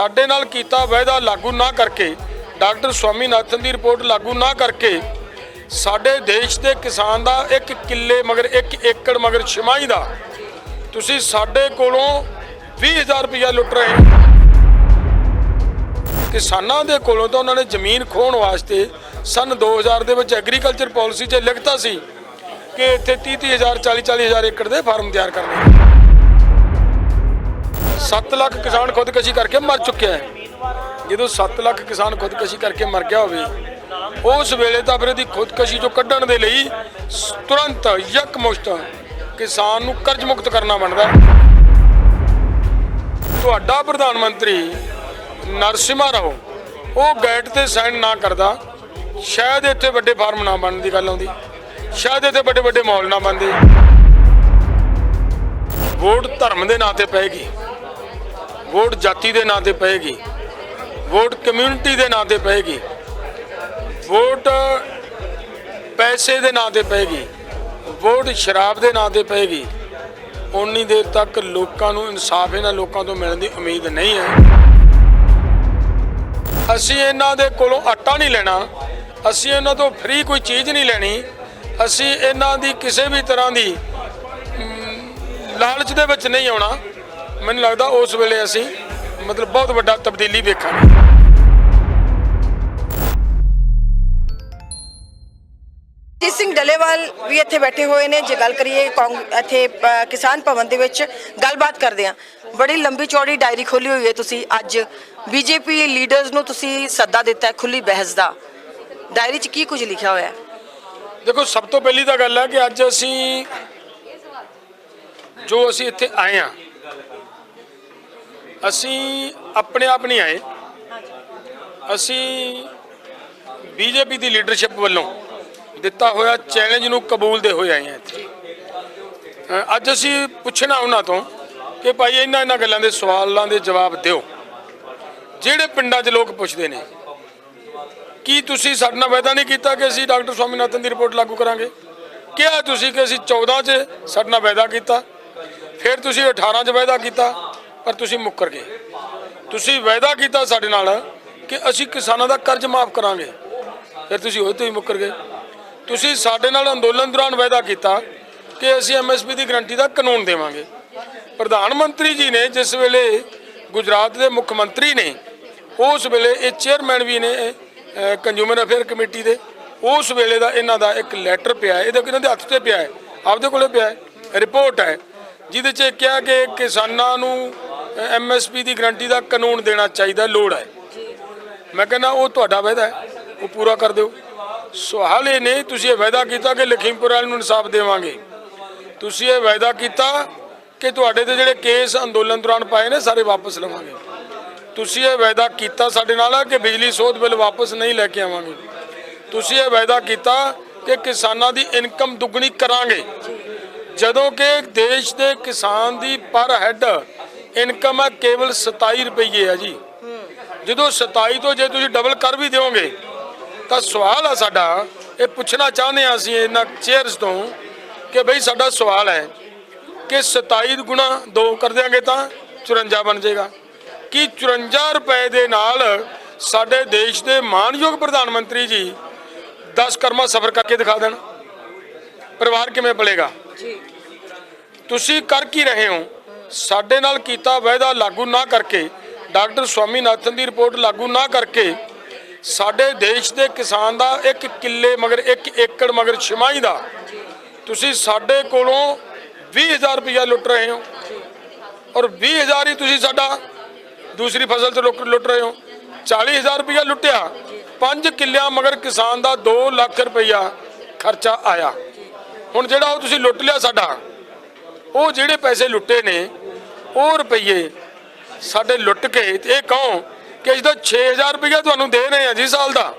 ਸਾਡੇ ਨਾਲ ਕੀਤਾ ਵਾਅਦਾ ਲਾਗੂ ਨਾ ਕਰਕੇ, ਡਾਕਟਰ ਸਵਾਮੀਨਾਥਨ ਦੀ ਰਿਪੋਰਟ ਲਾਗੂ ਨਾ ਕਰਕੇ, ਸਾਡੇ ਦੇਸ਼ ਦੇ ਕਿਸਾਨ ਦਾ ਇੱਕ ਕਿੱਲੇ ਮਗਰ ਇੱਕ ਏਕੜ ਮਗਰ ਛਮਾਈ ਦਾ, ਤੁਸੀਂ ਸਾਡੇ ਕੋਲੋਂ 20000 ਰੁਪਇਆ ਲੁੱਟ ਰਹੇ ਕਿਸਾਨਾਂ ਦੇ ਕੋਲੋਂ ਤਾਂ ਉਹਨਾਂ ਨੇ ਜ਼ਮੀਨ ਖੋਹਣ ਵਾਸਤੇ ਸਨ 2000 ਦੇ ਵਿੱਚ ਐਗਰੀਕਲਚਰ ਪਾਲਿਸੀ 'ਚ ਲਿਖਤਾ ਸੀ ਕਿ ਇੱਥੇ 30-30000 40-40000 ਏਕੜ ਦੇ ਫਾਰਮ ਤਿਆਰ ਕਰਨੇ। 7 ਲੱਖ ਕਿਸਾਨ ਖੁਦਕਸ਼ੀ ਕਰਕੇ ਮਰ ਚੁੱਕਿਆ ਹੈ ਜਦੋਂ 7 ਲੱਖ ਕਿਸਾਨ ਖੁਦਕਸ਼ੀ ਕਰਕੇ ਮਰ ਗਿਆ ਹੋਵੇ, ਉਸ ਵੇਲੇ ਤਾਂ ਫਿਰ ਇਹਦੀ ਖੁਦਕਸ਼ੀ ਚੋਂ ਕੱਢਣ ਦੇ ਲਈ ਸ- ਤੁਰੰਤ ਯਕਮੁਸ਼ਤ ਕਿਸਾਨ ਨੂੰ ਕਰਜ਼ ਮੁਕਤ ਕਰਨਾ ਬਣਦਾ ਤੁਹਾਡਾ ਪ੍ਰਧਾਨ ਮੰਤਰੀ ਨਰਸਿਮਾ ਰਾਓ, ਉਹ ਗੈਟ ਤੇ ਸਾਈਨ ਨਾ ਕਰਦਾ। ਸ਼ਾਇਦ ਇੱਥੇ ਵੱਡੇ ਫਾਰਮ ਨਾ ਬਣਨ ਦੀ ਗੱਲ ਆਉਂਦੀ। ਸ਼ਾਇਦ ਇੱਥੇ ਵੱਡੇ ਵੱਡੇ ਮਾਹੌਲ ਨਾ ਬਣਦੇ। ਵੋਟ ਧਰਮ ਦੇ ਨਾਂ ਤੇ ਪਏਗੀ। ਵੋਟ ਜਾਤੀ ਦੇ ਨਾਂ ਤੇ ਪਏਗੀ, ਵੋਟ ਕਮਿਊਨਿਟੀ ਦੇ ਨਾਂ ਤੇ ਪਏਗੀ, ਵੋਟ ਪੈਸੇ ਦੇ ਨਾਂ ਤੇ ਪਏਗੀ, ਵੋਟ ਸ਼ਰਾਬ ਦੇ ਨਾਂ ਤੇ ਪਏਗੀ ਉਨੀ ਦੇਰ ਤੱਕ ਲੋਕਾਂ ਨੂੰ ਇਨਸਾਫ ਇਹਨਾਂ ਲੋਕਾਂ ਤੋਂ ਮਿਲਣ ਦੀ ਉਮੀਦ ਨਹੀਂ ਹੈ। ਅਸੀਂ ਇਹਨਾਂ ਦੇ ਕੋਲੋਂ ਆਟਾ ਨਹੀਂ ਲੈਣਾ, ਅਸੀਂ ਇਹਨਾਂ ਤੋਂ ਫ੍ਰੀ ਕੋਈ ਚੀਜ਼ ਨਹੀਂ ਲੈਣੀ, ਅਸੀਂ ਇਹਨਾਂ ਦੀ ਕਿਸੇ ਵੀ ਤਰ੍ਹਾਂ ਦੀ ਲਾਲਚ ਦੇ ਵਿੱਚ ਨਹੀਂ ਆਉਣਾ। ਮੈਨੂੰ ਲੱਗਦਾ ਉਸ ਵੇਲੇ ਅਸੀਂ ਮਤਲਬ ਬਹੁਤ ਵੱਡਾ ਤਬਦੀਲੀ ਵੇਖਾਂਗੇ। ਜੀ ਸਿੰਘ ਡਲੇਵਾਲ ਵੀ ਇੱਥੇ ਬੈਠੇ ਹੋਏ ਨੇ। ਜੇ ਗੱਲ ਕਰੀਏ ਕਾਂਗ- ਇੱਥੇ ਅ, ਕਿਸਾਨ ਭਵਨ ਦੇ ਵਿੱਚ ਗੱਲਬਾਤ ਕਰਦੇ ਆ ਬੜੀ ਲੰਬੀ ਚੌੜੀ ਡਾਇਰੀ ਖੋਲੀ ਹੋਈ ਹੈ ਤੁਸੀਂ। ਅੱਜ ਬੀਜੇਪੀ ਲੀਡਰਸ ਨੂੰ ਤੁਸੀਂ ਸੱਦਾ ਦਿੱਤਾ ਹੈ ਖੁੱਲੀ ਬਹਿਸ ਦਾ। ਡਾਇਰੀ 'ਚ ਕੀ ਕੁਝ ਲਿਖਿਆ ਹੋਇਆ ਹੈ? ਦੇਖੋ ਸਭ ਤੋਂ ਪਹਿਲੀ ਤਾਂ ਗੱਲ ਹੈ ਕਿ ਅੱਜ ਅਸੀਂ ਜੋ ਅਸੀਂ ਇੱਥੇ ਆਏ ਆ ਅਸੀਂ ਆਪਣੇ ਆਪ ਨਹੀਂ ਆਏ। ਅਸੀਂ ਬੀਜੇਪੀ ਦੀ ਲੀਡਰਸ਼ਿਪ ਵੱਲੋਂ ਦਿੱਤਾ ਹੋਇਆ ਚੈਲੰਜ ਨੂੰ ਕਬੂਲਦੇ ਹੋਏ ਆਏ ਹਾਂ ਇੱਥੇ। ਅੱਜ ਅਸੀਂ ਪੁੱਛਣਾ ਉਹਨਾਂ ਤੋਂ ਕਿ ਭਾਈ ਇਹਨਾਂ ਇਹਨਾਂ ਗੱਲਾਂ ਦੇ ਸਵਾਲਾਂ ਦੇ ਜਵਾਬ ਦਿਓ। ਜਿਹੜੇ ਪਿੰਡਾਂ 'ਚ ਲੋਕ ਪੁੱਛਦੇ ਨੇ, ਕੀ ਤੁਸੀਂ ਸਾਡੇ ਨਾਲ ਵਾਅਦਾ ਨਹੀਂ ਕੀਤਾ ਕਿ ਅਸੀਂ ਡਾਕਟਰ ਸਵਾਮੀਨਾਥਨ ਦੀ ਰਿਪੋਰਟ ਲਾਗੂ ਕਰਾਂਗੇ? ਕਿਹਾ ਤੁਸੀਂ ਕਿ ਅਸੀਂ 14 'ਚ ਸਾਡੇ ਨਾਲ ਵਾਅਦਾ ਕੀਤਾ, ਫਿਰ ਤੁਸੀਂ 18 'ਚ ਵਾਅਦਾ ਕੀਤਾ ਪਰ ਤੁਸੀਂ ਮੁੱਕਰ ਗਏ। ਤੁਸੀਂ ਵਾਅਦਾ ਕੀਤਾ ਸਾਡੇ ਨਾਲ ਕਿ ਅਸੀਂ ਕਿਸਾਨਾਂ ਦਾ ਕਰਜ਼ ਮਾਫ ਕਰਾਂਗੇ। ਫਿਰ ਤੁਸੀਂ ਉਹ ਤੋਂ ਹੀ ਮੁੱਕਰ ਗਏ। ਤੁਸੀਂ ਸਾਡੇ ਨਾਲ ਅੰਦੋਲਨ ਦੌਰਾਨ ਵਾਅਦਾ ਕੀਤਾ ਕਿ ਅਸੀਂ ਐਮਐਸਪੀ ਦੀ ਗਰੰਟੀ ਦਾ ਕਾਨੂੰਨ ਦੇਵਾਂਗੇ। ਪ੍ਰਧਾਨ ਮੰਤਰੀ ਜੀ ਨੇ ਜਿਸ ਵੇਲੇ ਗੁਜਰਾਤ ਦੇ ਮੁੱਖ ਮੰਤਰੀ ਨੇ, ਉਸ ਵੇਲੇ ਇਹ ਚੇਅਰਮੈਨ ਵੀ ਨੇ ਕੰਜ਼ਿਊਮਰ ਅਫੇਅਰ ਕਮੇਟੀ ਦੇ, ਉਸ ਵੇਲੇ ਦਾ ਇਹਨਾਂ ਦਾ ਇੱਕ ਲੈਟਰ ਪਿਆ ਹੈ। ਇਹਦੇ ਇਹਨਾਂ ਦੇ ਹੱਥ ਤੇ ਪਿਆ ਹੈ, ਆਪਦੇ ਕੋਲੇ ਪਿਆ ਹੈ ਰਿਪੋਰਟ ਹੈ, ਜਿਹਦੇ 'ਚ ਇਹ ਕਿਹਾ ਕਿ ਕਿਸਾਨਾਂ ਨੂੰ ਐਮਐਸਪੀ ਦੀ ਗਰੰਟੀ ਦਾ ਕਾਨੂੰਨ ਦੇਣਾ ਚਾਹੀਦਾ, ਲੋੜ ਹੈ। ਮੈਂ ਕਹਿੰਦਾ, ਉਹ ਤੁਹਾਡਾ ਵਾਅਦਾ ਹੈ, ਉਹ ਪੂਰਾ ਕਰ ਦਿਓ। ਸਵਾਲ ਇਹ ਨਹੀਂ ਤੁਸੀਂ ਇਹ ਵਾਅਦਾ ਕੀਤਾ ਕਿ ਲਖੀਮਪੁਰ ਵਾਲੇ ਨੂੰ ਇਨਸਾਫ ਦੇਵਾਂਗੇ। ਤੁਸੀਂ ਇਹ ਵਾਅਦਾ ਕੀਤਾ ਕਿ ਤੁਹਾਡੇ ਤੇ ਜਿਹੜੇ ਕੇਸ ਅੰਦੋਲਨ ਦੌਰਾਨ ਪਾਏ ਨੇ, ਸਾਰੇ ਵਾਪਸ ਲਵਾਂਗੇ। ਤੁਸੀਂ ਇਹ ਵਾਅਦਾ ਕੀਤਾ ਸਾਡੇ ਨਾਲ ਕਿ ਬਿਜਲੀ ਸੋਧ ਬਿੱਲ ਵਾਪਸ ਨਹੀਂ ਲੈ ਕੇ ਆਵਾਂਗੇ। ਤੁਸੀਂ ਇਹ ਵਾਅਦਾ ਕੀਤਾ ਕਿ ਕਿਸਾਨਾਂ ਦੀ ਇਨਕਮ ਦੁੱਗਣੀ ਕਰਾਂਗੇ। ਜਦੋਂ ਕਿ ਦੇਸ਼ ਦੇ ਕਿਸਾਨ ਦੀ ਪਰ ਹੈੱਡ ਇਨਕਮ ਹੈ ਕੇਵਲ 27 ਰੁਪਏ ਹੈ ਜੀ। ਜਦੋਂ 27 ਤੋਂ ਜੇ ਤੁਸੀਂ ਡਬਲ ਕਰ ਵੀ ਦਿਓਗੇ ਤਾਂ ਸਵਾਲ ਆ ਸਾਡਾ ਇਹ ਪੁੱਛਣਾ ਚਾਹੁੰਦੇ ਆ ਅਸੀਂ ਇਹਨਾਂ ਚੇਅਰਸ ਤੋਂ ਕਿ ਬਈ ਸਾਡਾ ਸਵਾਲ ਹੈ ਕਿ 27 ਗੁਣਾ 2 ਕਰ ਦਿਆਂਗੇ ਤਾਂ 54 ਬਣ ਜਾਏਗਾ। ਕੀ 54 ਰੁਪਏ ਦੇ ਨਾਲ ਸਾਡੇ ਦੇਸ਼ ਦੇ ਮਾਨਯੋਗ ਪ੍ਰਧਾਨ ਮੰਤਰੀ ਜੀ 10 ਕਰਮਾ ਸਫ਼ਰ ਕਰਕੇ ਦਿਖਾ ਦੇਣ? ਪਰਿਵਾਰ ਕਿਵੇਂ ਪਲੇਗਾ? ਤੁਸੀਂ ਕਰ ਕੀ ਰਹੇ ਹੋ? ਸਾਡੇ ਨਾਲ ਕੀਤਾ ਵਾਅਦਾ ਲਾਗੂ ਨਾ ਕਰਕੇ, ਡਾਕਟਰ ਸਵਾਮੀਨਾਥਨ ਦੀ ਰਿਪੋਰਟ ਲਾਗੂ ਨਾ ਕਰਕੇ, ਸਾਡੇ ਦੇਸ਼ ਦੇ ਕਿਸਾਨ ਦਾ ਇੱਕ ਕਿੱਲੇ ਮਗਰ ਇੱਕ ਏਕੜ ਮਗਰ ਛਮਾਈ ਦਾ, ਤੁਸੀਂ ਸਾਡੇ ਕੋਲੋਂ 20000 ਰੁਪਇਆ ਲੁੱਟ ਰਹੇ ਹੋ। ਔਰ 20000 ਹੀ ਤੁਸੀਂ ਸਾਡਾ ਦੂਸਰੀ ਫਸਲ ਤੇ ਲੁੱਟ ਲੁੱਟ ਰਹੇ ਹੋ। 40000 ਰੁਪਇਆ ਲੁੱਟਿਆ। 5 ਕਿੱਲਿਆਂ ਮਗਰ ਕਿਸਾਨ ਦਾ 2 ਲੱਖ ਰੁਪਇਆ ਖਰਚਾ ਆਇਆ। ਹੁਣ ਜਿਹੜਾ ਉਹ ਤੁਸੀਂ ਲੁੱਟ ਲਿਆ ਸਾਡਾ ਉਹ ਜਿਹੜੇ ਪੈਸੇ ਲੁੱਟੇ ਨੇ, ਉਹ ਰੁਪਈਏ ਸਾਡੇ ਲੁੱਟ ਕੇ, ਤੇ ਇਹ ਕਹੋ ਕਿ ਅਸੀਂ ਤਾਂ 6000 ਰੁਪਈਆ ਤੁਹਾਨੂੰ ਦੇ ਰਹੇ ਹਾਂ ਜੀ ਸਾਲ ਦਾ।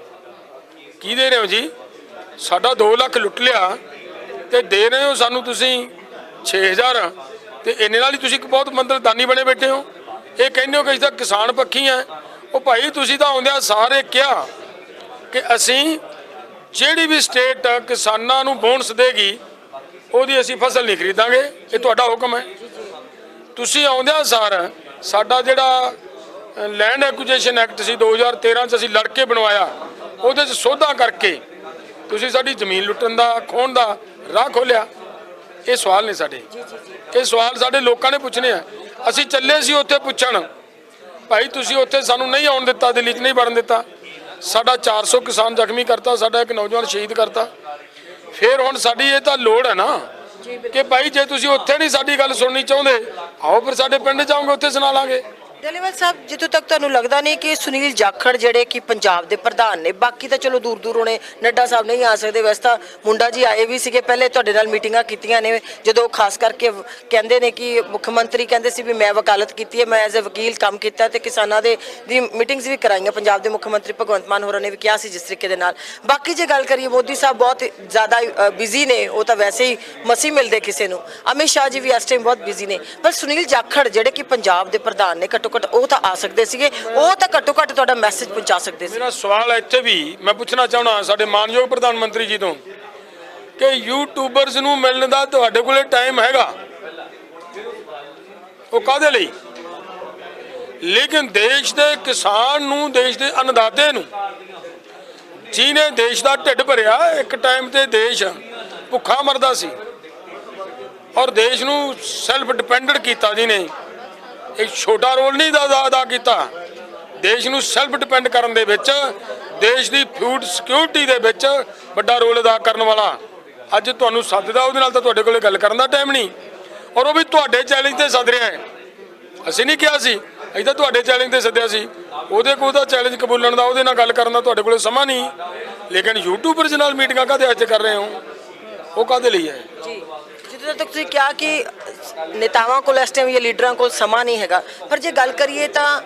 ਕੀ ਦੇ ਰਹੇ ਹੋ ਜੀ? ਸਾਡਾ 2 ਲੱਖ ਲੁੱਟ ਲਿਆ, ਤੇ ਦੇ ਰਹੇ ਹੋ ਸਾਨੂੰ ਤੁਸੀਂ 6000 ਤੇ ਇੰਨੇ ਨਾਲ ਹੀ ਤੁਸੀਂ ਇੱਕ ਬਹੁਤ ਮੰਦਰਦਾਨੀ ਬਣੇ ਬੈਠੇ ਹੋ। ਇਹ ਕਹਿੰਦੇ ਹੋ ਕਿ ਅਸੀਂ ਤਾਂ ਕਿਸਾਨ ਪੱਖੀ ਆ ਉਹ ਭਾਈ, ਤੁਸੀਂ ਤਾਂ ਆਉਂਦਿਆਂ ਸਾਰੇ ਕਿਹਾ ਕਿ ਅਸੀਂ ਜਿਹੜੀ ਵੀ ਸਟੇਟ ਕਿਸਾਨਾਂ ਨੂੰ ਬੋਨਸ ਦੇਗੀ ਉਹਦੀ ਅਸੀਂ ਫਸਲ ਨਹੀਂ ਖਰੀਦਾਂਗੇ ਇਹ ਤੁਹਾਡਾ ਹੁਕਮ ਹੈ। ਤੁਸੀਂ ਆਉਂਦਿਆਂ ਸਾਰ ਸਾਡਾ ਜਿਹੜਾ ਲੈਂਡ ਐਕੁਜੀਸ਼ਨ ਐਕਟ ਸੀ 2013 ਚ ਅਸੀਂ ਲੜ ਕੇ ਬਣਵਾਇਆ ਉਹਦੇ ਚ ਸੋਧਾਂ ਕਰਕੇ ਤੁਸੀਂ ਸਾਡੀ ਜ਼ਮੀਨ ਲੁੱਟਣ ਦਾ ਖੋਹਣ ਦਾ ਰਾਹ ਖੋਲਿਆ ਇਹ ਸਵਾਲ ਨੇ ਸਾਡੇ। ਇਹ ਸਵਾਲ ਸਾਡੇ ਲੋਕਾਂ ਨੇ ਪੁੱਛਣੇ ਆ। ਅਸੀਂ ਚੱਲੇ ਸੀ ਉੱਥੇ ਪੁੱਛਣ ਭਾਈ ਤੁਸੀਂ ਉੱਥੇ ਸਾਨੂੰ ਨਹੀਂ ਆਉਣ ਦਿੱਤਾ ਦਿੱਲੀ 'ਚ ਨਹੀਂ ਵੜਨ ਦਿੱਤਾ। ਸਾਡਾ 400 ਕਿਸਾਨ ਜ਼ਖਮੀ ਕਰਤਾ ਸਾਡਾ ਇੱਕ ਨੌਜਵਾਨ ਸ਼ਹੀਦ ਕਰਤਾ। ਫਿਰ ਹੁਣ ਸਾਡੀ ਇਹ ਤਾਂ ਲੋੜ ਹੈ ਨਾ ਕਿ ਭਾਈ ਜੇ ਤੁਸੀਂ ਉੱਥੇ ਨਹੀਂ ਸਾਡੀ ਗੱਲ ਸੁਣਨੀ ਚਾਹੁੰਦੇ ਆਓ ਫਿਰ ਸਾਡੇ ਪਿੰਡ ਜਾਓਗੇ ਉੱਥੇ ਸੁਣਾ ਲਾਂਗੇ। ਡੱਲੇਵਾਲ ਸਾਹਿਬ, ਜਿੱਥੋਂ ਤੱਕ ਤੁਹਾਨੂੰ ਲੱਗਦਾ ਨਹੀਂ ਕਿ ਸੁਨੀਲ ਜਾਖੜ ਜਿਹੜੇ ਕਿ ਪੰਜਾਬ ਦੇ ਪ੍ਰਧਾਨ ਨੇ, ਬਾਕੀ ਤਾਂ ਚਲੋ ਦੂਰ ਦੂਰ ਹੋਣੇ, ਨੱਡਾ ਸਾਹਿਬ ਨਹੀਂ ਆ ਸਕਦੇ, ਵੈਸੇ ਤਾਂ ਮੁੰਡਾ ਜੀ ਆਏ ਵੀ ਸੀਗੇ, ਪਹਿਲੇ ਤੁਹਾਡੇ ਨਾਲ ਮੀਟਿੰਗਾਂ ਕੀਤੀਆਂ ਨੇ, ਜਦੋਂ ਖਾਸ ਕਰਕੇ ਕਹਿੰਦੇ ਨੇ ਕਿ ਮੁੱਖ ਮੰਤਰੀ ਕਹਿੰਦੇ ਸੀ ਵੀ ਮੈਂ ਵਕਾਲਤ ਕੀਤੀ ਹੈ, ਮੈਂ ਐਜ਼ ਅ ਵਕੀਲ ਕੰਮ ਕੀਤਾ ਤੇ ਕਿਸਾਨਾਂ ਦੇ, ਦੀ ਮੀਟਿੰਗਸ ਵੀ ਕਰਾਈਆਂ, ਪੰਜਾਬ ਦੇ ਮੁੱਖ ਮੰਤਰੀ ਭਗਵੰਤ ਮਾਨ ਹੋਰਾਂ ਨੇ ਵੀ ਕਿਹਾ ਸੀ ਜਿਸ ਤਰੀਕੇ ਦੇ ਨਾਲ। ਬਾਕੀ ਜੇ ਗੱਲ ਕਰੀਏ, ਮੋਦੀ ਸਾਹਿਬ ਬਹੁਤ ਜ਼ਿਆਦਾ ਬਿਜ਼ੀ ਨੇ, ਉਹ ਤਾਂ ਵੈਸੇ ਹੀ ਮਸੀ ਮਿਲਦੇ ਕਿਸੇ ਨੂੰ। ਅਮਿਤ ਸ਼ਾਹ ਜੀ ਵੀ ਇਸ ਟਾਈਮ ਬਹੁਤ ਬਿਜ਼ੀ ਨੇ, ਪਰ ਸੁਨੀਲ ਜਾਖੜ ਜਿਹੜੇ ਕਿ ਪੰਜਾਬ ਦੇ ਪ੍ਰਧਾਨ ਨੇ, ਘੱਟੋ ਘੱਟ ਉਹ ਤਾਂ ਆ ਸਕਦੇ ਸੀਗੇ। ਉਹ ਤਾਂ ਘੱਟੋ ਘੱਟ ਤੁਹਾਡਾ ਮੈਸੇਜ ਪਹੁੰਚਾ ਸਕਦੇ ਸੀ। ਮੇਰਾ ਸਵਾਲ ਇੱਥੇ ਵੀ, ਮੈਂ ਪੁੱਛਣਾ ਚਾਹਣਾ ਸਾਡੇ ਮਾਨਯੋਗ ਪ੍ਰਧਾਨ ਮੰਤਰੀ ਜੀ ਤੋਂ ਕਿ ਯੂਟਿਊਬਰਸ ਨੂੰ ਮਿਲਣ ਦਾ ਤੁਹਾਡੇ ਕੋਲੇ ਟਾਈਮ ਹੈਗਾ? ਉਹ ਕਾਦੇ ਲਈ? ਲੇਕਿਨ ਦੇਸ਼ ਦੇ ਕਿਸਾਨ ਨੂੰ, ਦੇਸ਼ ਦੇ ਅੰਨਦਾਤੇ ਨੂੰ, ਜਿਹਨੇ ਦੇਸ਼ ਦਾ ਢਿੱਡ ਭਰਿਆ, ਇੱਕ ਟਾਈਮ ਤੇ ਦੇਸ਼ ਭੁੱਖਾ ਮਰਦਾ ਸੀ ਔਰ ਦੇਸ਼ ਨੂੰ ਸੈਲਫ ਡਿਪੈਂਡੈਂਟ ਕੀਤਾ ਜਿਹਨੇ ਇੱਕ ਛੋਟਾ ਰੋਲ ਨਹੀਂ ਦਾ ਅਦਾ- ਅਦਾ ਕੀਤਾ। ਦੇਸ਼ ਨੂੰ ਸੈਲਫ ਡਿਪੈਂਡ ਕਰਨ ਦੇ ਵਿੱਚ, ਦੇਸ਼ ਦੀ ਫੂਡ ਸਿਕਿਉਰਿਟੀ ਦੇ ਵਿੱਚ ਵੱਡਾ ਰੋਲ ਅਦਾ ਕਰਨ ਵਾਲਾ। ਅੱਜ ਤੁਹਾਨੂੰ ਸੱਦਦਾ ਉਹਦੇ ਨਾਲ ਤਾਂ ਤੁਹਾਡੇ ਕੋਲੇ ਗੱਲ ਕਰਨ ਦਾ ਟਾਈਮ ਨਹੀਂ। ਔਰ ਉਹ ਵੀ ਤੁਹਾਡੇ ਚੈਲੰਜ ਤੇ ਸੱਦ ਰਿਹਾ ਹੈ। ਅਸੀਂ ਨਹੀਂ ਕਿਹਾ ਸੀ, ਅਸੀਂ ਤਾਂ ਤੁਹਾਡੇ ਚੈਲੰਜ ਤੇ ਸੱਦਿਆ ਸੀ। ਉਹਦੇ ਕੋਲ ਤਾਂ ਚੈਲੰਜ ਕਬੂਲਣ ਦਾ, ਉਹਦੇ ਨਾਲ ਗੱਲ ਕਰਨ ਦਾ ਤੁਹਾਡੇ ਕੋਲੇ ਸਮਾਂ ਨਹੀਂ। ਲੇਕਿਨ ਯੂਟਿਊਬਰਸ ਨਾਲ ਮੀਟਿੰਗਾਂ ਕਾਹਦੇ ਅੱਜ ਕਰ ਰਹੇ ਹੋ? ਉਹ ਕਾਹਦੇ ਲਈ ਹੈ? ਜੀ। ਜਿੱਦਾਂ ਤੱਕ ਤੁਸੀਂ ਕਿਹਾ ਕਿ ਨੇਤਾਵਾਂ ਕੋਲ ਇਸ ਟਾਈਮ ਜਾਂ ਲੀਡਰਾਂ ਕੋਲ ਸਮਾਂ ਨਹੀਂ ਹੈਗਾ। ਪਰ ਜੇ ਗੱਲ ਕਰੀਏ ਤਾਂ